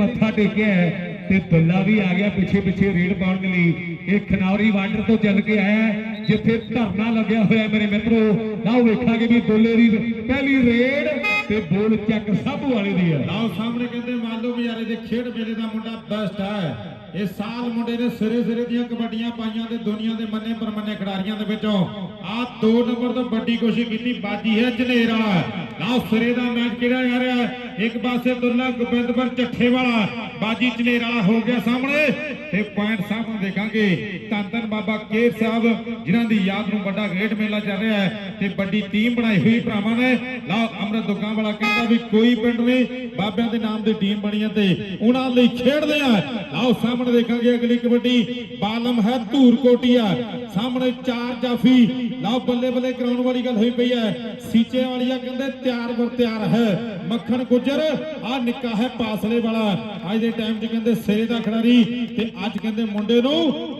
ਮੱਥਾ ਟੇਕਿਆ ਹੈ ਤੇ ਦੁੱਲਾ ਵੀ ਆ ਗਿਆ ਪਿੱਛੇ ਪਿੱਛੇ ਰੇਡ ਪਾਉਣ ਦੇ ਲਈ। ਇਹ ਖਨੌਰੀ ਬਾਰਡਰ ਤੋਂ ਚੱਲ ਕੇ ਆਇਆ ਜਿੱਥੇ ਧਰਨਾ ਲੱਗਿਆ ਹੋਇਆ ਮੇਰੇ ਮਿੱਤਰੋ। ਲਓ ਵੇਖਾਂਗੇ ਵੀ ਦੁੱਲੇ ਦੀ ਪਹਿਲੀ ਰੇਡ ਤੇ ਬੋਲ ਚੱਕ ਸਭ ਵਾਲੇ ਦੀ ਹੈ। ਲਓ ਸਾਹਮਣੇ ਕਹਿੰਦੇ, ਮੰਨ ਲਓ ਵਿਚਾਰੇ ਦੇ ਖੇਡ ਮੇਲੇ ਦਾ ਮੁੰਡਾ ਬੈਸਟ ਹੈ ਇਹ ਸਾਲ ਮੁੰਡੇ ਨੇ ਸਿਰੇ ਸਿਰੇ ਦੀਆਂ ਕਬੱਡੀਆਂ ਪਾਈਆਂ ਤੇ ਦੁਨੀਆ ਦੇ ਮੰਨੇ ਪਰਮੰਨੇ ਖਿਡਾਰੀਆਂ ਦੇ ਵਿੱਚੋਂ ਆ ਦੋ ਨੰਬਰ ਤੋਂ ਵੱਡੀ ਕੋਸ਼ਿਸ਼ ਕੀਤੀ, ਬਾਜੀ ਹੈ ਜਨੇਰ ਵਾਲਾ। ਲਓ ਸਿਰੇ ਦਾ ਮੈਚ ਕਿਹੜਾ ਜਾ ਰਿਹਾ ਹੈ? ਇੱਕ ਪਾਸੇ ਦੁੱਲਾ ਗੋਬਿੰਦਪੁਰ ਚੱਠੇ ਵਾਲਾ, ਬਾਜੀ ਜਨੇਰ ਵਾਲਾ ਹੋ ਗਿਆ ਸਾਹਮਣੇ ਤੇ ਪੁਆਇੰਟ ਸਾਹਮਣੇ ਦੇਖਾਂਗੇ। ਧੰਨ ਧੰਨ ਬਾਬਾ ਕੇਰ ਸਾਹਿਬ, ਜਿਨ੍ਹਾਂ ਦੀ ਯਾਦ ਨੂੰ ਵੱਡਾ ਗ੍ਰੇਟ ਮੇਲਾ ਚੱਲ ਰਿਹਾ ਹੈ ਤੇ ਵੱਡੀ ਟੀਮ ਬਣਾਈ ਹੋਈ ਭਰਾਵਾਂ ਨੇ। ਲਓ, ਅਮਰਤ ਦੁੱਗਾ ਵਾਲਾ ਕਹਿੰਦਾ ਵੀ ਕੋਈ ਪਿੰਡ ਨਹੀਂ, ਬਾਬਿਆਂ ਦੇ ਨਾਮ ਦੀ ਟੀਮ ਬਣੀ ਹੈ ਤੇ ਉਹਨਾਂ ਲਈ ਖੇਡਦੇ ਆ। ਲਓ, ਸਾਹਮਣੇ ਦੇਖਾਂਗੇ ਅਗਲੀ ਕਬੱਡੀ, ਬਾਲਮ ਹੈ ਧੂਰ ਕੋਟੀਆ ਸਾਹਮਣੇ ਚਾਰ ਜਾਫੀ। ਲਓ ਬੱਲੇ ਬੱਲੇ ਕਰਾਉਣ ਵਾਲੀ ਗੱਲ ਹੋਈ ਪਈ ਹੈ। ਸੀਚੇ ਵਾਲੀਆ ਕਹਿੰਦੇ ਤਿਆਰ ਬਰ ਤਿਆਰ ਹੈ। ਮੱਖਣ ਗੁੱਜਰ ਆ ਨਿੱਕਾ ਹੈ ਪਾਸਲੇ ਵਾਲਾ। ਅੱਜ ਦੇ ਟਾਈਮ 'ਚ ਕਹਿੰਦੇ ਸਿਰੇ ਦਾ ਖਿਡਾਰੀ ਤੇ ਅੱਜ ਕਹਿੰਦੇ ਮੁੰਡੇ ਨੂੰ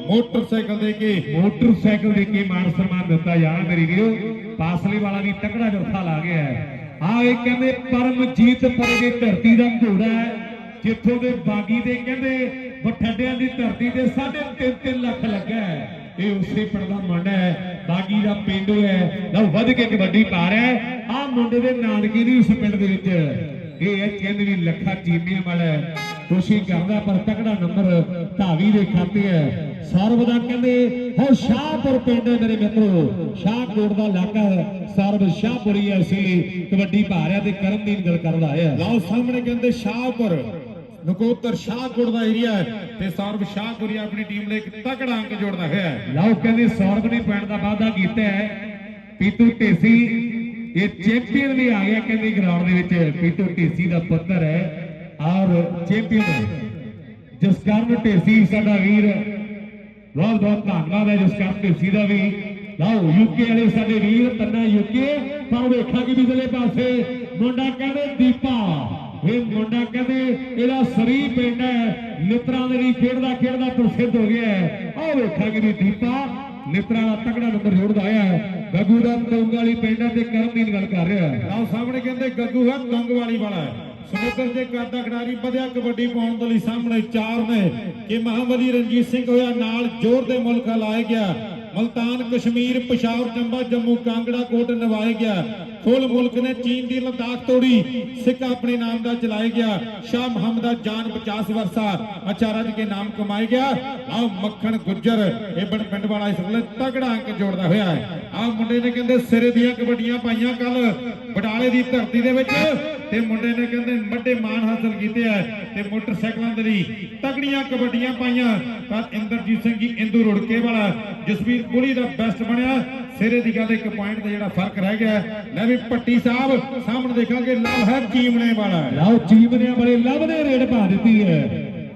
ਮੋਟਰਸਾਈਕਲ ਦੇ ਕੇ। ਮੋਟਰਸਾਈਕਲ ਦੇ ਕੇ ਮਾਨ ਸਨਮਾਨ ਦਿੱਤਾ ਯਾਰ ਮੇਰੀ ਵੀਰੋ। ਪਾਸਲੇ ਵਾਲਾ ਵੀ ਤਕੜਾ ਜਰਥਾ ਲਾ ਗਿਆ ਹੈ। ਆ ਇਹ ਕਹਿੰਦੇ ਪਰਮਜੀਤ ਪਰਗੇ ਧਰਤੀ ਦਾ ਘੋੜਾ ਹੈ, ਜਿੱਥੋਂ ਦੇ ਬਾਗੀ ਦੇ ਕਹਿੰਦੇ ਬਠੱਡਿਆਂ ਦੀ ਧਰਤੀ ਤੇ 3.5 ਲੱਖ ਲੱਗਾ ਹੈ। ਇਹ ਉਸੇ ਪਿੰਡ ਦਾ ਮੁੰਡਾ ਹੈ, ਬਾਗੀ ਦਾ ਪਿੰਡ ਹੈ। ਲਓ, ਵੱਧ ਕੇ ਕਬੱਡੀ ਪਾ ਰਿਹਾ ਹੈ। ਆ ਮੁੰਡੇ ਦੇ ਨਾਨਕੇ ਦੀ ਉਸ ਪਿੰਡ ਦੇ ਵਿੱਚ। ਇਹ ਕਹਿੰਦੇ ਵੀ ਲੱਖਾ ਚੀਮਿਆਂ ਵਾਲਾ। ਕੋਸ਼ਿਸ਼ ਕਰਦਾ ਪਰ ਤਕੜਾ ਨੰਬਰ ਧਾਵੀ ਦੇ ਖਾਤੇ ਹੈ। ਸਰਬ ਦਾ ਕਹਿੰਦੇ ਹੋ ਸ਼ਾਹਪੁਰ ਪਿੰਡ ਮੇਰੇ ਮਿੱਤਰੋ। ਸ਼ਾਹਕੋਟ ਦਾ ਇਲਾਕਾ ਹੈ ਸਰਬ ਸ਼ਾਹਪੁਰੀ ਇਸ ਲਈ ਕਬੱਡੀ ਰਿਹਾ ਤੇ ਕਰਮਦੀਨ ਗੱਲ ਕਰਦਾ ਹੈ। ਲਓ ਸਾਹਮਣੇ ਕਹਿੰਦੇ ਸ਼ਾਹਪੁਰ ਨਕੋਤਰ ਸ਼ਾਹਕੋਟ ਦਾ ਏਰੀਆ ਹੈ ਤੇ ਸੌਰਵ ਸ਼ਾਹਪੁਰੀ ਆਪਣੀ ਟੀਮ ਲਈ ਇੱਕ ਤਕੜਾ ਅੰਕ ਜੋੜਦਾ ਹੋਇਆ ਹੈ। ਲਓ ਕਹਿੰਦੇ ਸੌਰਵ ਨੇ ਪੈਣ ਦਾ ਵਾਅਦਾ ਕੀਤਾ ਹੈ। ਪੀਤੂ ਢੇਸੀ ਇਹ ਚੈਂਪੀਅਨ ਵੀ ਆ ਗਿਆ ਕਹਿੰਦੇ ਗਰਾਊਂਡ ਦੇ ਵਿੱਚ ਪੀਤੂ ਢੇਸੀ ਦਾ ਪੁੱਤਰ ਹੈ। ਔਰ ਚੈਂਪੀਅਨ ਹੈ ਜਸਕਰਨ ਢੇਸੀ, ਸਾਡਾ ਵੀਰ। ਬਹੁਤ ਬਹੁਤ ਧੰਨਵਾਦ ਹੈ ਜਸਕਰਨ ਢੇਸੀ ਦਾ ਵੀ। ਲਓ ਯੂਕੇ ਵਾਲੇ ਸਾਡੇ ਵੀਰ, ਤੰਨਾ ਯੂਕੇ ਪਰ ਵੇਖਾਂ ਕਿ ਪਾਸੇ ਮੁੰਡਾ ਕਹਿੰਦੇ ਦੀਪਾ। ਇਹ ਮੁੰਡਾ ਕਹਿੰਦੇ ਇਹਦਾ ਸਰੀ ਪਿੰਡ ਹੈ। ਮਿੱਤਰਾਂ ਦੇ ਲਈ ਖੇਡਦਾ ਖੇਡਦਾ ਪ੍ਰਸਿੱਧ ਹੋ ਗਿਆ ਹੈ। ਆਹ ਵੇਖਾਂਗੇ ਵੀ ਦੀਪਾ ਲਿਤਰਾਂ ਦਾ ਤਕੜਾ ਨੰਬਰ ਜੋੜਦਾ ਆਇਆ ਹੈ। ਗੱਗੂ ਦਾ ਤੰਗ ਵਾਲੀ ਪਿੰਡ ਤੇ ਕਰਮਦੀਨ ਗੱਲ ਕਰ ਰਿਹਾ ਹੈ। ਲਓ ਸਾਹਮਣੇ ਕਹਿੰਦੇ ਗੱਗੂ ਹੈ ਦੰਗ ਵਾਲੀ ਵਾਲਾ ਸਮੁੰਦਰ ਦੇ ਕਰਦਾ ਖਿਡਾਰੀ ਵਧਿਆ ਕਬੱਡੀ ਪਾਉਣ ਦੇ ਲਈ ਸਾਹਮਣੇ ਚਾਰ ਨੇ। ਕਿ ਮਹਾਬਲੀ ਰਣਜੀਤ ਸਿੰਘ ਹੋਇਆ ਨਾਲ ਜ਼ੋਰ ਦੇ ਮੁਲਕ ਲਾਇਆ ਗਿਆ। ਮਲਤਾਨ ਕਸ਼ਮੀਰ, ਪਿਸ਼ਾਵਰ ਚੰਬਾ, ਜੰਮੂ ਕਾਂਗੜਾ ਕੋਟ ਨਵਾਏ ਗਿਆ। ਕੁੱਲ ਮੁਲਕ ਨੇ ਚੀਨ ਦੀ ਲਦਾਖ ਤੋੜੀ। ਸਿੱਖ ਆਪਣੇ ਨਾਮ ਦਾ ਚਲਾਇਆ ਗਿਆ। ਸ਼ਾਹ ਮੁਹੰਮਦ ਦਾ ਜਾਨ 50 ਵਰਸਾ। ਅੱਛਾ ਕੇ ਨਾਮ ਕਮਾਇਆ ਗਿਆ। ਆਹ ਮੱਖਣ ਗੁੱਜਰ, ਇਹ ਬਣ ਪਿੰਡ ਵਾਲਾ ਇਸ ਵੇਲੇ ਤਗੜਾ ਅੰਕ ਜੋੜਦਾ ਹੋਇਆ ਹੈ। ਆਹ ਮੁੰਡੇ ਨੇ ਕਹਿੰਦੇ ਸਿਰੇ ਦੀਆਂ ਕਬੱਡੀਆਂ ਪਾਈਆਂ ਕੱਲ ਬਡਾਲੇ ਦੀ ਧਰਤੀ ਦੇ ਵਿੱਚ ਤੇ ਮੁੰਡੇ ਨੇ ਕਹਿੰਦੇ ਵੱਡੇ ਮਾਣ ਹਾਸਲ ਕੀਤੇ ਆ ਤੇ ਮੋਟਰਸਾਈਕਲਾਂ ਦੇ ਲਈ ਤਗੜੀਆਂ ਕਬੱਡੀਆਂ ਪਾਈਆਂ। ਪਰ ਇੰਦਰਜੀਤ ਸਿੰਘ ਜੀ ਇੰਦੂ ਰੁੜਕੇ ਵਾਲਾ, ਜਸਵੀਰ ਪੁਰੀ ਦਾ ਬੈਸਟ ਬਣਿਆ। ਸਿਰੇ ਦੀ ਗੱਲ, ਇੱਕ ਪੁਆਇੰਟ ਦਾ ਜਿਹੜਾ ਫ਼ਰਕ ਰਹਿ ਗਿਆ ਲੈ ਵੀ ਪੱਟੀ ਸਾਹਿਬ, ਸਾਹਮਣੇ ਦੇਖਾਂਗੇ ਲਵ ਹੈ ਚੀਮਣੇ ਵਾਲਾ ਲਓ ਚੀਮਨੇ ਬੜੇ ਲਵ ਨੇ ਰੇਡ ਪਾ ਦਿੱਤੀ ਹੈ।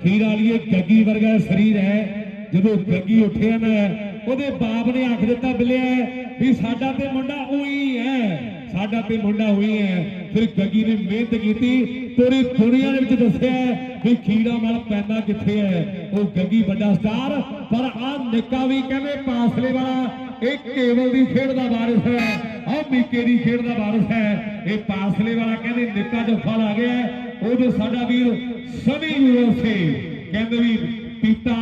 ਖੀਰ ਵਾਲੀਏ ਗੱਗੀ ਵਰਗਾ ਸਰੀਰ ਹੈ। ਜਦੋਂ ਗੱਗੀ ਉੱਠਿਆ ਨਾ, ਉਹਦੇ ਬਾਪ ਨੇ ਆਖ ਦਿੱਤਾ ਬਿਲਿਆ, ਵੀ ਸਾਡਾ ਤੇ ਮੁੰਡਾ ਉਹੀ ਹੈ। ਸਾਡਾ ਤੇ ਮੁੰਡਾ ਉਹੀ ਹੈ। ਫਿਰ ਗੱਗੀ ਨੇ ਮਿਹਨਤ ਕੀਤੀ, ਪੂਰੀ ਦੁਨੀਆ ਦੇ ਵਿੱਚ ਦੱਸਿਆ ਵੀ ਖੀੜਾ ਮਲ ਪੈਂਦਾ ਕਿੱਥੇ ਹੈ। ਉਹ ਗੱਗੀ ਵੱਡਾ ਸਟਾਰ, ਪਰ ਆ ਨਿੱਕਾ ਵੀ ਕਹਿੰਦੇ, ਪਾਸਲੇ ਵਾਲਾ ਇਹ ਕੇਵਲ ਦੀ ਖੇਡ ਦਾ ਵਾਰਿਸ ਹੈ। ਆ ਮੀਕੇ ਦੀ ਖੇਡ ਦਾ ਵਾਰਿਸ ਹੈ। ਇਹ ਪਾਸਲੇ ਵਾਲਾ ਕਹਿੰਦੇ ਨਿੱਕਾ ਜੋ ਫਲ ਗਿਆ ਹੈ, ਸਾਡਾ ਵੀਰ ਸਨੀ ਯੂਰੋਸੇ ਕਹਿੰਦੇ ਵੀ ਪੀਤਾ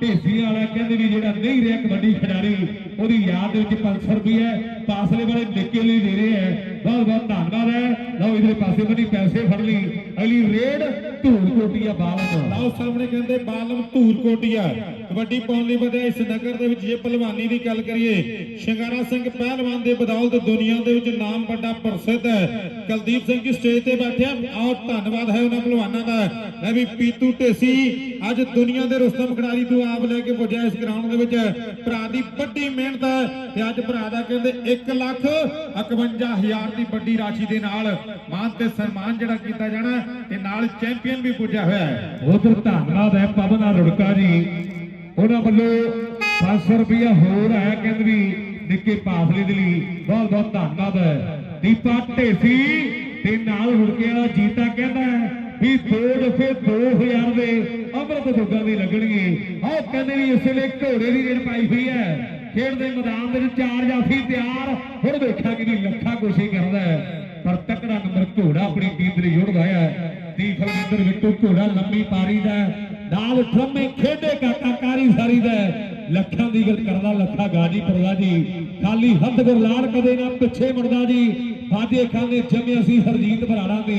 ਢੇਸੀ ਵਾਲਾ ਕਹਿੰਦੇ ਵੀ ਜਿਹੜਾ ਨਹੀਂ ਰਿਹਾ ਕਬੱਡੀ ਖਿਡਾਰੀ ਉਹਦੀ ਯਾਦ ਦੇ ਵਿੱਚ 500 ਰੁਪਏ ਪਾਸਲੇ ਵਾਲੇ ਨਿੱਕੇ ਲਈ ਦੇ ਰਹੇ ਹੈ। ਬਹੁਤ ਬਹੁਤ ਧੰਨਵਾਦ ਹੈ। ਲਓ ਇਧਰੇ ਪਾਸੇ ਬਣੀ ਪੈਸੇ ਫੜ ਲਈ। ਅਗਲੀ ਰੇਡ ਧੂੜ ਕੋਟੀਆ ਬਾਲਮ ਲਓ ਸਾਹਮਣੇ ਕਹਿੰਦੇ ਬਾਲਮ ਧੂਰ ਕੋਟੀਆ ਕਬੱਡੀ ਪਾਉਣ ਲਈ ਵਧਿਆ ਇਸ ਨਗਰ ਦੇ ਵਿੱਚ ਜੇ ਪਹਿਲਵਾਨੀ ਦੀ ਗੱਲ ਕਰੀਏ, ਸ਼ਿੰਗਾਰਾ ਸਿੰਘ ਪਹਿਲਵਾਨ ਦੇ ਬਦੌਲਤ ਦੁਨੀਆ ਦੇ ਵਿੱਚ ਨਾਮ ਵੱਡਾ ਪ੍ਰਸਿੱਧ ਹੈ। ਕੁਲਦੀਪ ਸਿੰਘ ਜੀ ਸਟੇਜ ਤੇ ਬੈਠੇ ਆਓ, ਧੰਨਵਾਦ ਹੈ ਉਹਨਾਂ ਪਹਿਲਵਾਨਾਂ ਦਾ। ਮੈਂ ਵੀ ਪੀਤੂ ਢੇਸੀ, ਅੱਜ ਦੁਨੀਆ ਦੇ ਰੁਸਤਮ ਖਿਡਾਰੀ ਤੋਂ ਆਪ ਲੈ ਕੇ ਪੁੱਜਿਆ ਇਸ ਗਰਾਊਂਡ ਦੇ ਵਿੱਚ। ਭਰਾ ਦੀ ਵੱਡੀ ਮਿਹਨਤ ਹੈ ਤੇ ਅੱਜ ਭਰਾ ਦਾ ਕਹਿੰਦੇ 1 ਲੱਖ 51000 ਦੀ ਵੱਡੀ ਰਾਸ਼ੀ ਦੇ ਨਾਲ ਮਾਨ ਤੇ ਸਨਮਾਨ ਜਿਹੜਾ ਕੀਤਾ ਜਾਣਾ ਤੇ ਨਾਲ ਚੈਂਪੀਅਨ ਵੀ ਪੁੱਜਿਆ ਹੋਇਆ ਹੈ। ਉਧਰ ਧੰਨਵਾਦ ਹੈ ਪਵਨਾ ਰੁੜਕਾ ਜੀ। ਉਹਨਾਂ ਵੱਲੋਂ 500 ਰੁਪਇਆ ਹੋਰ ਹੈ, ਕਹਿੰਦੇ ਵੀ ਨਿੱਕੇ ਪਾਸਲੇ ਦੇ ਲਈ। ਬਹੁਤ ਬਹੁਤ ਧੰਨਵਾਦ। ਦੀਪਾ ਢੇਸੀ ਤੇ ਨਾਲ ਰੁੜਕੇ ਵਾਲਾ ਜੀਤਾ ਕਹਿੰਦਾ ਵੀ ਦੋ ਦਫੇ 2000 ਦੇ ਅਮਰਤ ਦੁੱਗਾਂ ਦੀ ਲੱਗਣਗੇ। ਆਹ ਕਹਿੰਦੇ ਵੀ ਇਸ ਵੇਲੇ ਘੋੜੇ ਦੀ ਰੇਡ ਪਾਈ ਹੋਈ ਹੈ। ਖੇਡ ਦੇ ਮੈਦਾਨ ਦੇ ਵਿੱਚ ਚਾਰ ਜਾਫੀ ਤਿਆਰ। ਹੁਣ ਵੇਖਾਂਗੇ ਵੀ ਲੱਖਾ ਕੋਸ਼ਿਸ਼ ਕਰਦਾ ਹੈ। ਪਰ ਤਕੜਾ ਨੰਬਰ ਘੋੜਾ ਆਪਣੀ ਟੀਮ ਦੇ ਲਈ ਜੋੜਦਾ ਹੈ। ਧਰਤੀ ਫਲਵਿੰਦਰ ਬਿੱਟੂ ਘੋੜਾ ਲੰਮੀ ਪਾਰੀ ਦਾ ਨਾਲ ਠਰਮੇ ਖੇਡੇ ਕਾਕਾ ਕਾਰੀ ਸਾਰੀ ਦਾ। ਲੱਖਾਂ ਦੀ ਗੱਲ ਕਰਦਾ, ਲੱਖਾ ਗਾਜੀਪੁਰ ਦਾ ਜੀ। ਖਾਲੀ ਹੱਥ ਗੁਰਲਾਲ ਕਦੇ ਨਾ ਪਿੱਛੇ ਮੁੜਦਾ ਜੀ। ਬਾਜੇ ਖਾਨੇ ਜੰਮੇ ਅਸੀਂ ਹਰਜੀਤ ਬਰਾੜਾ ਦੇ।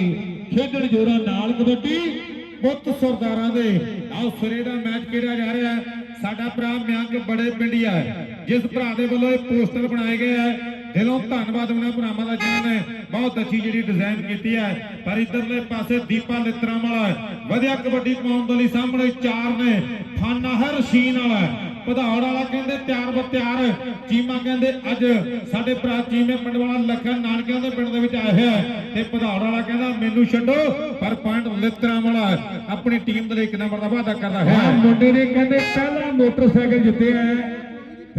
ਖੇਡਣ ਜੋਰਾ ਨਾਲ ਕਬੱਡੀ ਮੁੱਤ ਸਰਦਾਰਾਂ ਦੇ। ਆਓ ਸਵੇਰੇ ਦਾ ਮੈਚ ਖੇਡਿਆ ਜਾ ਰਿਹਾ। ਸਾਡਾ ਭਰਾ ਮਿਆਂਕ ਬੜੇ ਪਿੰਡੀਆ ਜਿਸ ਭਰਾ ਦੇ ਵੱਲੋਂ ਇਹ ਪੋਸਟਰ ਬਣਾਏ ਗਏ ਹੈ ਦਿਲੋਂ ਧੰਨਵਾਦ ਉਹਨਾਂ ਭਰਾਵਾਂ ਦਾ ਜਿਨ੍ਹਾਂ ਨੇ ਬਹੁਤ ਅੱਛੀ ਜਿਹੜੀ ਡਿਜ਼ਾਈਨ ਕੀਤੀ ਹੈ। ਪਰ ਇਧਰਲੇ ਪਾਸੇ ਦੀਪਾ ਲਿੱਤਰਾਂ ਵਾਲਾ ਵਧੀਆ ਕਬੱਡੀ ਪਾਉਣ ਦੇ ਲਈ ਸਾਹਮਣੇ ਚਾਰ ਨੇ। ਫਾਨਾ ਹਰ ਸ਼ੀਨ ਵਾਲਾ ਹੈ। ਵਾਲਾ ਕਹਿੰਦੇ ਤਿਆਰ ਬਰ ਤਿਆਰ। ਚੀਮਾ ਕਹਿੰਦੇ ਅੱਜ। ਸਾਡੇ ਭਰਾ ਚੀਮੇ ਪਿੰਡ ਵਾਲਾ ਲੱਖਣ ਨਾਨਕਿਆਂ ਦੇ ਪਿੰਡ ਦੇ ਵਿੱਚ ਆਇਆ ਹੋਇਆ ਤੇ ਪਧੌੜ ਵਾਲਾ ਕਹਿੰਦਾ, ਮੈਨੂੰ ਛੱਡੋ। ਪਰ ਪੁਆਇੰਟ ਲਿੱਤਰਾਂ ਵਾਲਾ ਆਪਣੀ ਟੀਮ ਦੇ ਲਈ ਇੱਕ ਨੰਬਰ ਦਾ ਵਾਅਦਾ ਕਰਦਾ ਹੈ। ਮੁੰਡੇ ਨੇ ਕਹਿੰਦੇ ਪਹਿਲਾ ਮੋਟਰਸਾਈਕਲ ਜਿੱਤਿਆ ਹੈ।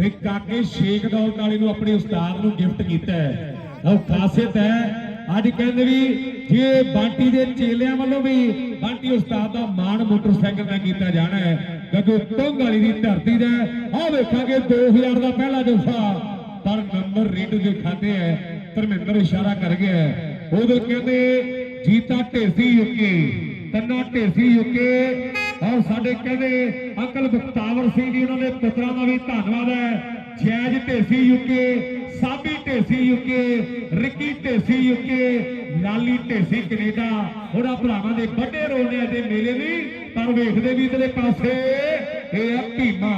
ਤੇ ਕਾਕੇ ਸ਼ੇਖ ਦੌਲਤ ਵਾਲੇ ਨੂੰ ਆਪਣੇ ਉਸਤਾਦ ਨੂੰ ਗਿਫਟ ਕੀਤਾ ਹੈ। ਉਹ ਖਾਸੀਅਤ ਹੈ। ਅੱਜ ਕਹਿੰਦੇ ਵੀ ਜੇ ਬਾਂਟੀ ਦੇ ਚੇਲਿਆਂ ਵੱਲੋਂ ਵੀ ਬਾਂਟੀ ਉਸਤਾਦ ਦਾ ਮਾਣ ਮੋਟਰਸਾਈਕਲ ਨਾਲ ਕੀਤਾ ਜਾਣਾ ਹੈ ਕਿਉਂਕਿ ਟੰਗ ਵਾਲੀ ਦੀ ਧਰਤੀ ਦਾ ਆਹ ਵੇਖਾਂਗੇ 2000 ਦਾ ਪਹਿਲਾ ਜਫਾ। ਪਰ ਨੰਬਰ ਰੀਡ ਦੇ ਖਾਤੇ ਹੈ, ਧਰਮਿੰਦਰ ਇਸ਼ਾਰਾ ਕਰ ਗਿਆ ਹੈ। ਉਧਰ ਕਹਿੰਦੇ, ਜੀਤਾ ਢੇਸੀ ਯੁਕੇ, ਤੰਨਾ ਢੇਸੀ ਯੁਕੇ। ਔਰ ਸਾਡੇ ਕਹਿੰਦੇ ਅੰਕਲ ਬਖਤਾਵਰ ਸਿੰਘ ਜੀ, ਉਹਨਾਂ ਦੇ ਪੁੱਤਰਾਂ ਦਾ ਵੀ ਧੰਨਵਾਦ ਹੈ। ਜੈਜ Dhesi UK Sabi Dhesi UK Ricky Dhesi UK Lali Dhesi Canada. ਉਹਨਾਂ ਭਰਾਵਾਂ ਦੇ ਵੱਡੇ ਰੋਲ ਨੇ ਅਤੇ ਮੇਲੇ ਵੀ ਪਰ ਵੇਖਦੇ ਵੀ ਇਧਰਲੇ ਪਾਸੇ, ਇਹ ਆ ਭੀਮਾ,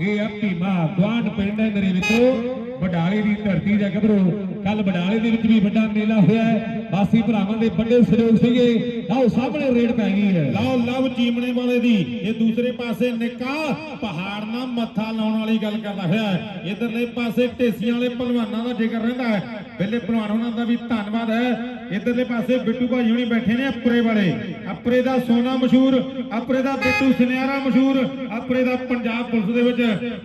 ਇਹ ਆ ਭੀਮਾ। ਗਵਾਂਡ ਪਿੰਡ ਹੈ ਮੇਰੇ ਵਿੱਚੋਂ ਬਡਾਲੇ ਦੀ ਧਰਤੀ ਦਾ ਗੱਭਰੂ ਕੱਲ ਬਡਾਲੇ ਦੇ ਵਿੱਚ ਵੀ ਵੱਡਾ ਮੇਲਾ ਹੋਇਆ ਹੈ। ਬਾਸੀ ਭਰਾਵਾਂ ਦੇ ਵੱਡੇ ਸਹਿਯੋਗ ਸੀਗੇ। ਆਓ ਸਾਹਮਣੇ ਰੇਡ ਪੈ ਗਈ ਹੈ। ਲਓ, ਲਵ ਚੀਮਣੇ ਵਾਲੇ ਦੀ। ਇਹ ਦੂਸਰੇ ਪਾਸੇ ਨਿੱਕਾ ਪਹਾੜ ਨਾਲ ਮੱਥਾ ਲਾਉਣ ਵਾਲੀ ਗੱਲ ਕਰਦਾ ਹੋਇਆ ਹੈ। ਇਧਰਲੇ ਪਾਸੇ ਢੇਸੀਆਂ ਵਾਲੇ ਪਹਿਲਵਾਨਾਂ ਦਾ ਜ਼ਿਕਰ ਰਹਿੰਦਾ ਹੈ। ਪਹਿਲੇ ਪਹਿਲਵਾਨ ਉਹਨਾਂ ਦਾ ਵੀ ਧੰਨਵਾਦ ਹੈ। ਇਧਰਲੇ ਪਾਸੇ ਬਿੱਟੂ ਭਾਜੀ ਹੁਣੀ ਬੈਠੇ ਨੇ ਅਪਰੇ ਵਾਲੇ ਅਪਰੇ ਦਾ ਸੋਨਾ ਮਸ਼ਹੂਰ, ਅਪਰੇ ਦਾ ਬਿੱਟੂ ਸੁਨਿਆਰਾ ਮਸ਼ਹੂਰ, ਅਪਰੇ ਦਾ ਪੰਜਾਬ ਪੁਲਿਸ ਦੇ ਵਿੱਚ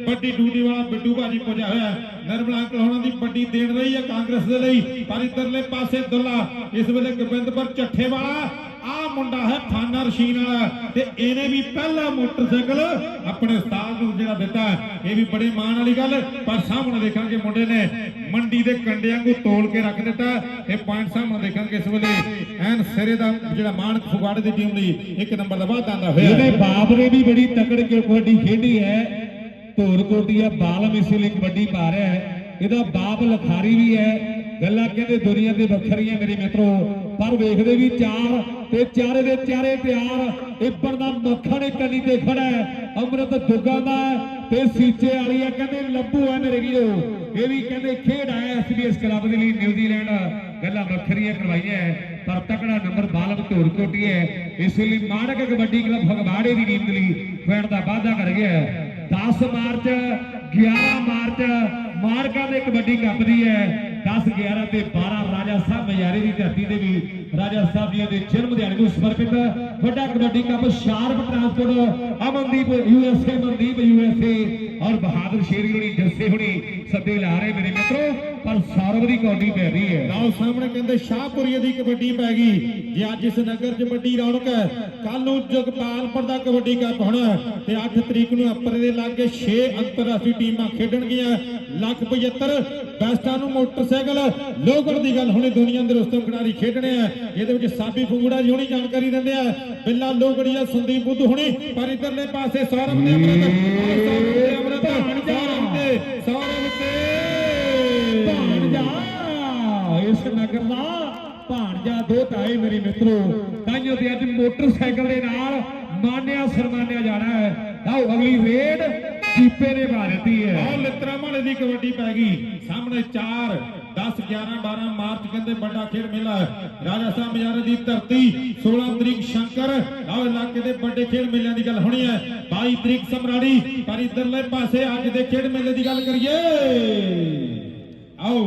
ਵੱਡੀ ਡਿਊਟੀ ਵਾਲਾ ਬਿੱਟੂ ਭਾਜੀ ਪੁੱਜਿਆ ਹੋਇਆ ਹੈ। ਨਰਮਲਾ ਦੀ ਵੱਡੀ ਦੇਣ ਰਹੀ ਹੈ ਕਾਂਗਰਸ ਦੇ ਲਈ, ਪਰ ਇਧਰਲੇ ਪਾਸੇ ਦੁੱਲਾ, ਇਸ ਵੇਲੇ ਗੋਬਿੰਦਪੁਰ ਚੱਠੇ ਵਾਲਾ ਆ ਮੁੰਡਾ ਹੈ ਥਾਨਾ ਰਸ਼ੀਨ ਵਾਲਾ ਤੇ ਇਹਨੇ ਵੀ ਪਹਿਲਾ ਮੋਟਰਸਾਈਕਲ ਆਪਣੇ ਉਸਤਾਦ ਨੂੰ ਜਿਹੜਾ ਦਿੱਤਾ। ਇਹ ਵੀ ਬੜੇ ਮਾਣ ਵਾਲੀ ਗੱਲ ਪਰ ਸਾਹਮਣੇ ਦੇਖਾਂਗੇ ਮੁੰਡੇ ਨੇ ਮੰਡੀ ਦੇ ਕੰਡਿਆਂ ਨੂੰ ਤੋਲ ਕੇ ਰੱਖ ਦਿੱਤਾ ਇਹ ਪੁਆਇੰਟ ਸਾਹਮਣੇ ਦੇਖਾਂਗੇ ਇਸ ਵੇਲੇ। ਐਨ ਸਿਰੇ ਦਾ ਜਿਹੜਾ ਮਾਨਕ ਫਗਵਾੜੇ ਦੀ ਟੀਮ ਲਈ ਇੱਕ ਨੰਬਰ ਦਾ ਵਾਅਦਾ ਆਂਦਾ ਹੋਇਆ ਇਹਦੇ। ਬਾਪ ਨੇ ਵੀ ਬੜੀ ਤਕੜ ਕੇ ਕਬੱਡੀ ਖੇਡੀ ਹੈ। ਧੋਰ ਕੋਟੀਆ ਬਾਲਮ ਇਸੇ ਲਈ ਕਬੱਡੀ ਪਾ ਰਿਹਾ ਹੈ। ਇਹਦਾ ਬਾਪ ਲਖਾਰੀ ਵੀ ਹੈ। ਗੱਲਾਂ ਕਹਿੰਦੇ ਦੁਨੀਆ ਦੇ ਵੱਖਰੀਆਂ ਮੇਰੇ ਮਿੱਤਰੋ। ਪਰ ਵੇਖਦੇ ਵੀ ਚਾਰ ਤੇ ਚਾਰੇ ਦੇ ਚਾਰੇ ਤਿਆਰ ਇੱਬਰ ਦਾ ਮੱਖਣ ਇੱਕ ਤੇ ਖੜਾ ਹੈ, ਅੰਮ੍ਰਿਤ ਦੁੱਗਾ ਦਾ ਤੇ ਸੀਚੇ ਵਾਲੀ ਆ ਕਹਿੰਦੇ ਲੱਭੂ ਹੈ ਮੇਰੇ ਵੀਰੋ। ਇਹ ਵੀ ਕਹਿੰਦੇ ਖੇਡ ਆਇਆ ਐਸਬੀਐਸ ਕਲੱਬ ਦੇ ਲਈ ਨਿਊਜ਼ੀਲੈਂਡ। ਗੱਲਾਂ ਵੱਖਰੀਆਂ ਕਰਵਾਈਆਂ ਪਰ ਤਕੜਾ ਨੰਬਰ ਬਾਲਮ ਧੋਰ ਕੋਟੀ ਹੈ। ਇਸ ਲਈ ਮਾੜਕ ਕਬੱਡੀ ਕਲੱਬ ਫਗਵਾੜੇ ਦੀ ਟੀਮ ਲਈ ਫੈਨ ਦਾ ਵਾਅਦਾ ਕਰ ਗਿਆ ਹੈ। 10 ਮਾਰਚ 11 ਮਾਰਚ, ਮਾਰਕਾ ਦੇ ਕਬੱਡੀ ਕੱਪ ਦੀ ਹੈ। 10 11 ਤੇ 12 ਰਾਜਾ ਸਾਹਿਬ ਮਜਾਰੇ ਦੀ ਧਰਤੀ ਦੇ ਵੀ ਰਾਜਾ ਸਾਹਿਬ ਜੀ ਦੇ ਜਨਮ ਦਿਹਾੜੇ ਨੂੰ ਸਮਰਪਿਤ ਵੱਡਾ kabaddi cup sharp transport, Amandeep USA Mandeep USA ਔਰ ਬਹਾਦਰ ਸ਼ੇਰੀ ਹੁਣੀ, ਜੱਸੇ ਹੁਣੀ ਸੱਦੇ ਲਾ ਰਹੇ ਮੇਰੇ ਮਿੱਤਰੋ, ਪਰ ਸੌਰਵ ਦੀ ਕੌਡੀ ਪੈ ਰਹੀ ਹੈ। ਲਓ, ਸਾਹਮਣੇ ਕਹਿੰਦੇ ਸ਼ਾਹਪੁਰੀਏ ਦੀ ਕਬੱਡੀ ਪੈ ਗਈ। ਜੇ ਅੱਜ ਇਸ ਨਗਰ 'ਚ ਵੱਡੀ ਰੌਣਕ ਹੈ ਕੱਲ ਨੂੰ ਜਗਪਾਲਪੁਰ ਦਾ ਕਬੱਡੀ ਕੱਪ ਹੋਣਾ ਤੇ 8 ਤਰੀਕ ਨੂੰ ਅੱਪਰੇ ਦੇ ਲਾਗੇ 6 ਅੰਤਰਰਾਸ਼ਟਰੀ ਟੀਮਾਂ ਖੇਡਣਗੀਆਂ। ਲੱਖ 75 ਬੈਸਟਾਂ ਨੂੰ ਮੋਟਰਸਾਈਕਲ। ਲੋਗੜ ਦੀ ਗੱਲ ਹੁਣੇ ਦੁਨੀਆ ਦੇ ਰੁਸਤਮ ਖਿਡਾਰੀ ਖੇਡਣੇ ਆ। ਇਹਦੇ ਵਿੱਚ ਸਾਬੀ ਫੁੰਗੜਾ ਜੀ ਹੁਣੀ ਜਾਣਕਾਰੀ ਦਿੰਦੇ ਆ। ਬਿੱਲਾ ਲੋਗੜੀਆ ਸੰਦੀਪ ਬੁੱਧ ਹੁਣੀ। ਪਰ ਇਧਰਲੇ ਪਾਸੇ ਸੌਰਵ ਨੇ ਅਮਰਤ। ਤੇ ਸੌਰਵ ਇਸ ਨਗਰ ਦਾ ਭਾਣਜਾ। ਦੋ ਤਾਏ ਮੇਰੇ ਮਿੱਤਰੋ। ਤਾਈਓ ਤੇ ਅੱਜ ਮੋਟਰਸਾਈਕਲ ਦੇ ਨਾਲ ਮਾਨਿਆ ਸਰਮਾਨਿਆ ਜਾਣਾ ਹੈ। ਆਓ ਅਗਲੀ ਰੇਡ। ਕੀਪੇ ਨੇ ਭਾਰਤੀ ਹੈ। ਆਹ ਲਿੱਤਰਾ ਮਾਲੇ ਦੀ ਕਬੱਡੀ ਪੈ ਗਈ। ਸਾਹਮਣੇ 4 10 11 12 ਮਾਰਚ ਕਹਿੰਦੇ ਵੱਡਾ ਖੇਡ ਮੇਲਾ ਰਾਜਾ ਸਾਹਿਬ ਬਜ਼ਾਰੇ ਦੀ ਧਰਤੀ 16 ਤਰੀਕ ਸ਼ੰਕਰ, ਆਹ ਇਲਾਕੇ ਦੇ ਵੱਡੇ ਖੇਡ ਮੇਲਿਆਂ ਦੀ ਗੱਲ ਹੋਣੀ ਹੈ। 22 ਤਰੀਕ ਸਮਰਾੜੀ, ਪਰ ਇਧਰਲੇ ਪਾਸੇ ਅੱਜ ਦੇ ਖੇਡ ਮੇਲੇ ਦੀ ਗੱਲ ਕਰੀਏ। ਆਓ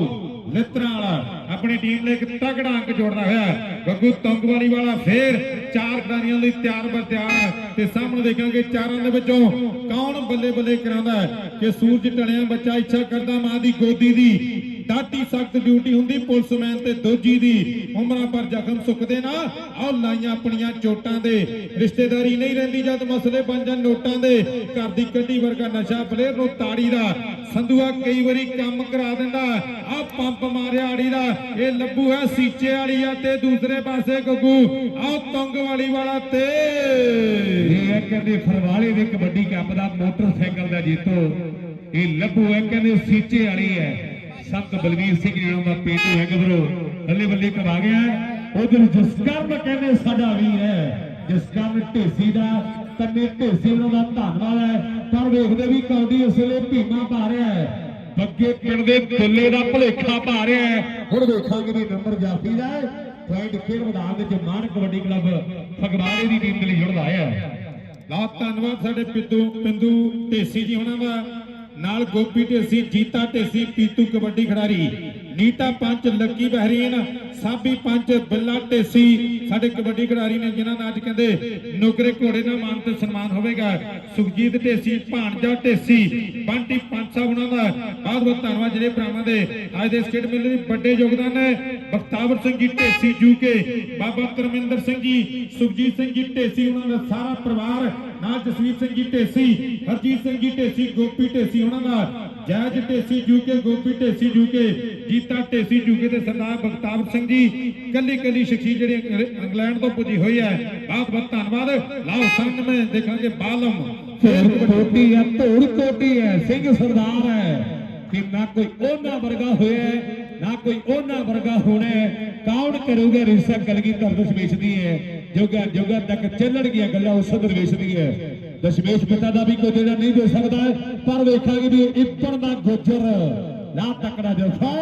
ਲਿੱਤਰਾ ਵਾਲਾ, ਆਪਣੀ ਟੀਮ ਲਈ ਇੱਕ ਤਗੜਾ ਅੰਕ ਜੋੜਦਾ ਹੋਇਆ। ਗੱਗੂ ਤੰਗਵਾਲੀ ਵਾਲਾ ਫੇਰ ਚਾਰ ਖਿਡਾਰੀਆਂ ਲਈ ਤਿਆਰ ਬਰ ਤਿਆਰ ਹੈ। ਤੇ ਸਾਹਮਣੇ ਦੇਖਾਂਗੇ ਚਾਰਾਂ ਦੇ ਵਿੱਚੋਂ ਕੌਣ ਬੱਲੇ ਬੱਲੇ ਕਰਾਉਂਦਾ ਹੈ। ਕਿ ਸੂਰਜ ਟਲਿਆ ਬੱਚਾ ਇੱਛਾ ਕਰਦਾ ਮਾਂ ਦੀ ਗੋਦੀ ਦੀ। ਡਾਟੀ ਸਖਤ ਡਿਊਟੀ ਹੁੰਦੀ, ਪੁਲਿਸਮੈਨ ਤੇ ਦੋਜੀ ਦੀ। ਉਮਰਾਂ ਪਰ ਜ਼ਖਮ ਸੁੱਕਦੇ ਨਾ, ਆਹ ਲਾਈਆਂ ਆਪਣੀਆਂ ਚੋਟਾਂ ਦੇ। ਰਿਸ਼ਤੇਦਾਰੀ ਨਹੀਂ ਰਹਿੰਦੀ ਜਦ ਮਸਲੇ ਬਣ ਜਾਣ ਨੋਟਾਂ ਦੇ। ਘਰ ਦੀ ਕੱਢੀ ਵਰਗਾ ਨਸ਼ਾ ਪਲੇਅਰ ਨੂੰ ਤਾੜੀ ਦਾ। ਸੰਧੂਆ ਕਈ ਵਾਰੀ ਕੰਮ ਕਰਾ ਦਿੰਦਾ, ਆਹ ਪੰਪ ਮਾਰਿਆ ਆੜੀ ਦਾ। ਇਹ ਲੱਭੂ ਹੈ ਸੀਚੇ ਵਾਲੀ ਆ ਤੇ ਦੂਸਰੇ ਪਾਸੇ ਗੱਗੂ। ਆਹ ਤੁੰਗ ਵਾਲੀ ਵਾਲਾ ਤੇ। ਇਹ ਕਹਿੰਦੇ ਫਰਵਾਲੇ ਦੇ ਕਬੱਡੀ ਕੱਪ ਦਾ ਮੋਟਰਸਾਈਕਲ ਦਾ ਜੇਤੂ। ਇਹ ਲੱਭੂ ਹੈ, ਕਹਿੰਦੇ ਸੀਚੇ ਵਾਲੀ ਹੈ। ਸੰਤ ਬਲਵੀਰ ਸਿੰਘ ਜਿਹੜਾ ਦਾ ਪੇਟੂ ਹੈ ਗਬਰੋ ਬੱਲੇ ਬੱਲੇ ਕਰਵਾ ਗਿਆ ਉਧਰ ਜਸਕਰਨ ਕਹਿੰਦੇ ਸਾਡਾ ਵੀਰ ਹੈ। ਜਸਕਰਨ ਢੇਸੀ ਦਾ ਕੰਨੇ ਢੇਸੀ ਉਹਨਾਂ ਦਾ ਧੰਨਵਾਦ ਹੈ। ਪਰ ਵੇਖਦੇ ਵੀ ਕੌਡੀ ਇਸ ਵੇਲੇ ਭੀਮਾ ਪਾ ਰਿਹਾ ਹੈ। ਬੱਗੇ ਪਿੰਡ ਦੇ ਦੁੱਲੇ ਦਾ ਭਲੇਖਾ ਪਾ ਰਿਹਾ ਹੈ। ਹੁਣ ਵੇਖਾਂਗੇ ਵੀ ਨੰਬਰ ਜਾਫੀ ਦਾ ਪੁਆਇੰਟ ਖੇਡ ਮੈਦਾਨ ਵਿੱਚ ਮਾਨ ਕਬੱਡੀ ਕਲੱਬ ਫਗਵਾੜੇ ਦੀ ਟੀਮ ਦੇ ਲਈ ਜੁੜਦਾ ਹੈ। ਲਓ ਧੰਨਵਾਦ ਸਾਡੇ ਪਿੱਦੂ ਪਿੰਦੂ ਢੇਸੀ ਜੀ ਉਹਨਾਂ ਦਾ। ਨਾਲ ਗੋਪੀ ਢੇਸੀ ਜੀਤਾ ਢੇਸੀ ਪੀਤੂ ਕਬੱਡੀ ਖਿਡਾਰੀ। ਨੀਟਾ ਪੰਚ, ਲੱਕੀ ਬਹਿਰੀਨ, ਸਾਬੀ ਪੰਚ, ਬੱਲਾ ਢੇਸੀ ਸਾਡੇ ਕਬੱਡੀ ਖਿਡਾਰੀ ਨੇ ਜਿਨ੍ਹਾਂ ਦਾ ਅੱਜ ਕਹਿੰਦੇ ਨੁਕਰੇ ਘੋੜੇ ਦਾ ਮਾਨ ਤੇ ਸਨਮਾਨ ਹੋਵੇਗਾ। ਸੁਖਜੀਤ ਢੇਸੀ ਭਾਣਜਾ ਢੇਸੀ ਬੰਟੀ ਪੰਚ ਸਾਹਿਬ ਉਹਨਾਂ ਦਾ। ਬਹੁਤ ਬਹੁਤ ਧੰਨਵਾਦ ਜਿਹੜੇ ਭਰਾਵਾਂ ਦੇ। ਅੱਜ ਦੇ ਸਟੇਟ ਮੇਲੇ ਵਿੱਚ ਵੱਡੇ ਯੋਗਦਾਨ ਹੈ ਬਖਤਾਵਰ ਸਿੰਘ ਜੀ ਢੇਸੀ ਜੂਕੇ ਬਾਬਾ ਧਰਮਿੰਦਰ ਸਿੰਘ ਜੀ, ਸੁਖਜੀਤ ਸਿੰਘ ਜੀ ਢੇਸੀ ਉਹਨਾਂ ਦਾ ਸਾਰਾ ਪਰਿਵਾਰ ਨਾਲ ਜਸਵੀਰ ਸਿੰਘ ਜੀ ਢੇਸੀ, ਹਰਜੀਤ ਸਿੰਘ ਜੀ ਢੇਸੀ, ਗੋਪੀ ਢੇਸੀ ਉਹਨਾਂ ਦਾ ਜੈਜ ਢੇਸੀ ਜੂਕੇ, ਗੋਪੀ ਢੇਸੀ ਜੂਕੇ ਜੀਤਾ ਢੇਸੀ ਜੂਕੇ ਤੇ ਸਰਦਾਰ ਬਖਤਾਵਰ ਸਿੰਘ ਜੀ, ਕੱਲੀ ਕੱਲੀ ਸ਼ਖਸੀ ਜਿਹੜੀ ਇੰਗਲੈਂਡ ਤੋਂ ਪੁੱਜੀ ਹੋਈ ਹੈ। ਬਹੁਤ ਬਹੁਤ ਧੰਨਵਾਦ। ਲਾਓ, ਸੰਗ ਮੈਂ ਦੇਖਾਂਗੇ ਬਾਲਮ। ਧੂੜ ਕੋਟੀ ਹੈ, ਧੂੜ ਕੋਟੀ ਹੈ, ਸਿੰਘ ਸਰਦਾਰ ਹੈ। ਕਿ ਨਾ ਕੋਈ ਉਹਨਾਂ ਵਰਗਾ ਹੋਇਆ ਨਾ ਕੋਈ ਉਹਨਾਂ ਵਰਗਾ ਹੋਣਾ ਕੌਣ ਕਰੂਗਾ ਰਿਸ਼ਾ ਕਲਗੀ ਦਸ਼ਮੇਸ਼ ਦੀ ਹੈ। ਜੋਗਾ ਜੋਗਾ ਤੱਕ ਚੱਲਣ ਗਿਆ ਗੱਲਾਂ ਉਸ ਦਰਵੇਸ਼ ਦੀ ਹੈ। ਦਸ਼ਮੇਸ਼ ਪਿਤਾ ਦਾ ਵੀ ਕੋਈ ਦੇਣਾ ਨਹੀਂ ਦੇ ਸਕਦਾ ਪਰ ਵੇਖਾਂਗੇ ਵੀ ਇੱਪਣ ਦਾ ਗੁੱਜਰ। ਨਾ ਤੱਕੜਾ ਜਲਸਾ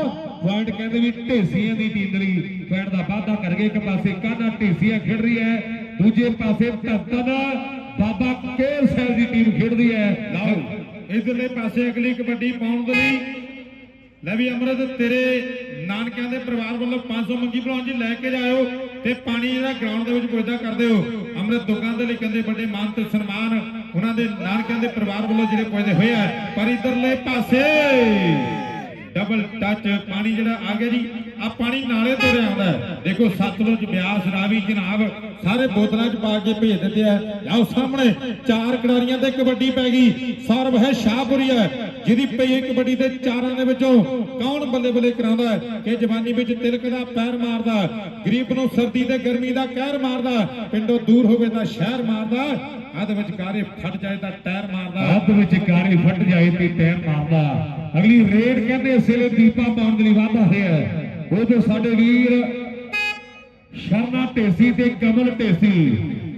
ਪੁਆਇੰਟ ਕਹਿੰਦੇ ਵੀ ਢੇਸੀਆਂ ਦੀ ਟੀਮ ਪੁਆਇੰਟ ਦਾ ਵਾਅਦਾ ਕਰ ਗਏ ਇੱਕ ਪਾਸੇ ਕਾਨਾ ਢੇਸੀਆਂ ਖੇਡ ਰਹੀ ਹੈ, ਦੂਜੇ ਪਾਸੇ ਧੱਤਨ ਬਾਬਾ ਕੇਰ ਸਾਹਿਬ ਦੀ ਟੀਮ ਖੇਡਦੀ ਹੈ। ਲਓ, ਇਧਰਲੇ ਪਾਸੇ ਅਗਲੀ ਕਬੱਡੀ ਪਾਉਣ ਦੇ ਲਈ ਲੈ ਵੀ ਅਮਰਤ, ਤੇਰੇ ਨਾਨਕਿਆਂ ਦੇ ਪਰਿਵਾਰ ਵੱਲੋਂ 500 ਮੰਗੀ ਭਲਵਾਨ ਜੀ ਲੈ ਕੇ ਜਾਇਓ ਤੇ ਪਾਣੀ ਜਿਹੜਾ ਗਰਾਊਂਡ ਦੇ ਵਿੱਚ ਪੁੱਜਦਾ ਕਰ ਦਿਓ। ਅਮਰਤ ਦੁਕਾਨ ਦੇ ਲਈ ਕਹਿੰਦੇ ਵੱਡੇ ਮਾਨ ਤੇ ਸਨਮਾਨ ਉਹਨਾਂ ਦੇ ਨਾਨਕਿਆਂ ਦੇ ਪਰਿਵਾਰ ਵੱਲੋਂ ਜਿਹੜੇ ਪੁੱਜਦੇ ਹੋਏ ਆ। ਪਰ ਇਧਰਲੇ ਪਾਸੇ ਡਬਲ ਟੱਚ ਪਾਣੀ ਜਿਹੜਾ ਆ ਗਿਆ ਜੀ, ਆ ਪਾਣੀ ਨਾਲੇ ਤੋਂ ਆਉਂਦਾ ਦੇਖੋ ਸਤਲੁਜ ਬਿਆਸ, ਰਾਵੀ ਜਨਾਬ ਸਾਰੇ ਬੋਤਲਾਂ 'ਚ ਪਾ ਕੇ ਭੇਜ ਦਿੰਦੇ ਆ। ਆਓ ਸਾਹਮਣੇ ਚਾਰ ਖਿਡਾਰੀਆਂ ਤੇ ਕਬੱਡੀ ਪੈ ਗਈ। ਸੌਰਵ ਹੈ ਸ਼ਾਹਪੁਰੀਆ ਜਿਹਦੀ ਪਈ ਹੈ ਕਬੱਡੀ ਦੇ ਚਾਰਾਂ ਦੇ ਵਿੱਚੋਂ ਕੌਣ ਬੱਲੇ ਬੱਲੇ ਕਰਾਉਂਦਾ ਕਿ ਜਵਾਨੀ ਵਿੱਚ ਤਿਲਕ ਦਾ ਪੈਰ ਮਾਰਦਾ ਗਰੀਬ ਨੂੰ ਸਰਦੀ ਤੇ ਗਰਮੀ ਦਾ ਕਹਿਰ ਮਾਰਦਾ ਪਿੰਡੋਂ ਦੂਰ ਹੋਵੇ ਤਾਂ ਸ਼ਹਿਰ ਮਾਰਦਾ ਅੱਧ ਵਿਚਕਾਰੇ ਫਟ ਜਾਏ ਤਾਂ ਟਾਇਰ ਮਾਰਦਾ ਅੱਧ ਵਿੱਚ ਕਾਰੀ ਫਟ ਜਾਏ ਤੇ ਟਾਇਰ ਮਾਰਦਾ ਅਗਲੀ ਰੇਡ ਕਹਿੰਦੇ ਇਸ ਦੀਪਾ ਪਾਉਣ ਦੇ ਲਈ ਵਾਧਾ ਹੋਇਆ ਉਹ ਤੇ ਸਾਡੇ ਵੀਰ ਸ਼ਰਨਾ ਢੇਸੀ ਤੇ ਕਮਲ ਢੇਸੀ,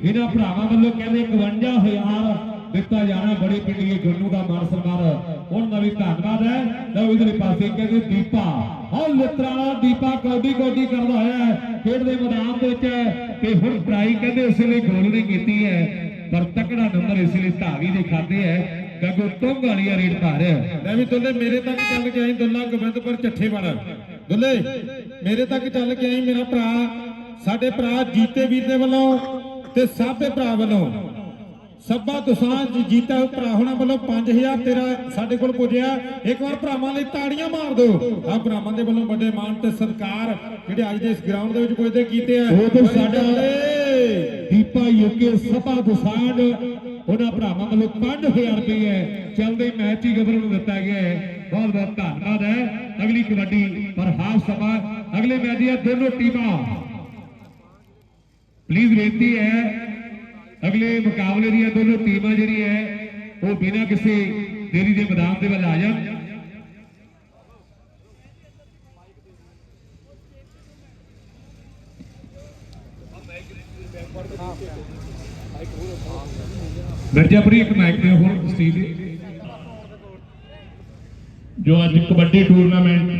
ਇਹਨਾਂ ਭਰਾਵਾਂ ਵੱਲੋਂ ਕਹਿੰਦੇ 51000 ਦਿੱਤਾ ਜਾਣਾ ਬੜੀ ਪਿੰਡੀਏ ਗੁੰਨੂ ਦਾ ਮਾਨ ਸਨਮਾਨ। ਉਹਨਾਂ ਦਾ ਵੀ ਧੰਨਵਾਦ ਹੈ। ਲਓ ਇਧਰਲੇ ਪਾਸੇ ਕਹਿੰਦੇ ਦੀਪਾ। ਆਹ ਲੁੱਤਰਾਲਾ ਦੀਪਾ ਕੌਡੀ ਕੌਡੀ ਕਰਦਾ ਹੋਇਆ ਹੈ। ਖੇਡ ਦੇ ਮੈਦਾਨ ਦੇ ਵਿੱਚ ਤੇ ਹੁਣ ਟਰਾਈ ਕਹਿੰਦੇ ਇਸ ਵੇਲੇ ਗੋਲ ਨਹੀਂ ਕੀਤੀ ਹੈ। ਪਰ ਤਕੜਾ ਨੰਬਰ ਇਸ ਵੇਲੇ ਧਾਵੀ ਦੇ ਖਾਤੇ ਹੈ। ਗੱਗੋ ਟੋਂਗ ਵਾਲੀਆ ਰੇਡ ਪਾ ਰਿਹਾ ਵੀ ਦੁੱਲੇ ਮੇਰੇ ਤੱਕ ਚੱਲ ਕੇ ਆਈ ਦੁੱਲਾ ਗੋਬਿੰਦਪੁਰ ਚੱਠੇ ਵਾਲਾ। ਦੁੱਲੇ ਮੇਰੇ ਤੱਕ ਚੱਲ ਕੇ ਆਈ ਮੇਰਾ ਭਰਾ। ਸਾਡੇ ਭਰਾ ਜੀਤੇ ਵੀਰ ਦੇ ਵੱਲੋਂ ਤੇ ਸਾਬੇ ਭਰਾ ਵੱਲੋਂ। ਸੱਬਾ ਦੁਸਾਂਝ ਜੀਤਾ ਭਰਾ ਹੋਣਾ ਵੱਲੋਂ 5000 ਤੇਰਾ ਸਾਡੇ ਕੋਲ ਪੁੱਜਿਆ। ਇੱਕ ਵਾਰ ਭਰਾਵਾਂ ਲਈ ਤਾੜੀਆਂ ਮਾਰ ਦਿਓ। ਆ ਭਰਾਵਾਂ ਦੇ ਵੱਲੋਂ ਵੱਡੇ ਮਾਣ ਤੇ ਸਤਿਕਾਰ ਜਿਹੜੇ ਅੱਜ ਦੇ ਇਸ ਗਰਾਊਂਡ ਦੇ ਵਿੱਚ ਪੁੱਜਦੇ ਕੀਤੇ ਆ। ਉਹ ਤਾਂ ਸਾਡਾ। ਦੀਪਾ ਯੂਕੇ ਸਭਾ ਦੁਸਾਂਡ ਉਹਨਾਂ ਭਰਾਵਾਂ ਵੱਲੋਂ 5000 ਰੁਪਏ ਚੱਲਦੇ ਮੈਚ ਹੀ ਗਬਰ ਨੂੰ ਦਿੱਤਾ ਗਿਆ ਹੈ। ਬਹੁਤ ਬਹੁਤ ਧੰਨਵਾਦ ਹੈ। ਅਗਲੀ ਕਬੱਡੀ ਪਰ ਹਾਫ ਸਮਾਂ ਅਗਲੇ ਮੈਚ ਦੀਆਂ ਦੋਨੋਂ ਟੀਮਾਂ। ਪਲੀਜ਼ ਬੇਨਤੀ ਹੈ ਅਗਲੇ ਮੁਕਾਬਲੇ ਦੀਆਂ ਦੋਨੋਂ ਟੀਮਾਂ ਜਿਹੜੀ ਹੈ ਉਹ ਬਿਨਾਂ ਕਿਸੇ ਦੇਰੀ ਦੇ ਮੈਦਾਨ ਦੇ ਵੱਲ ਆ ਜਾਣ। ਮਿਰਜ਼ਾਪੁਰੀ ਇੱਕ ਮਾਈਕ ਦੇ ਹੋਰ ਸਟੀਲ ਜੋ ਅੱਜ ਕਬੱਡੀ ਟੂਰਨਾਮੈਂਟ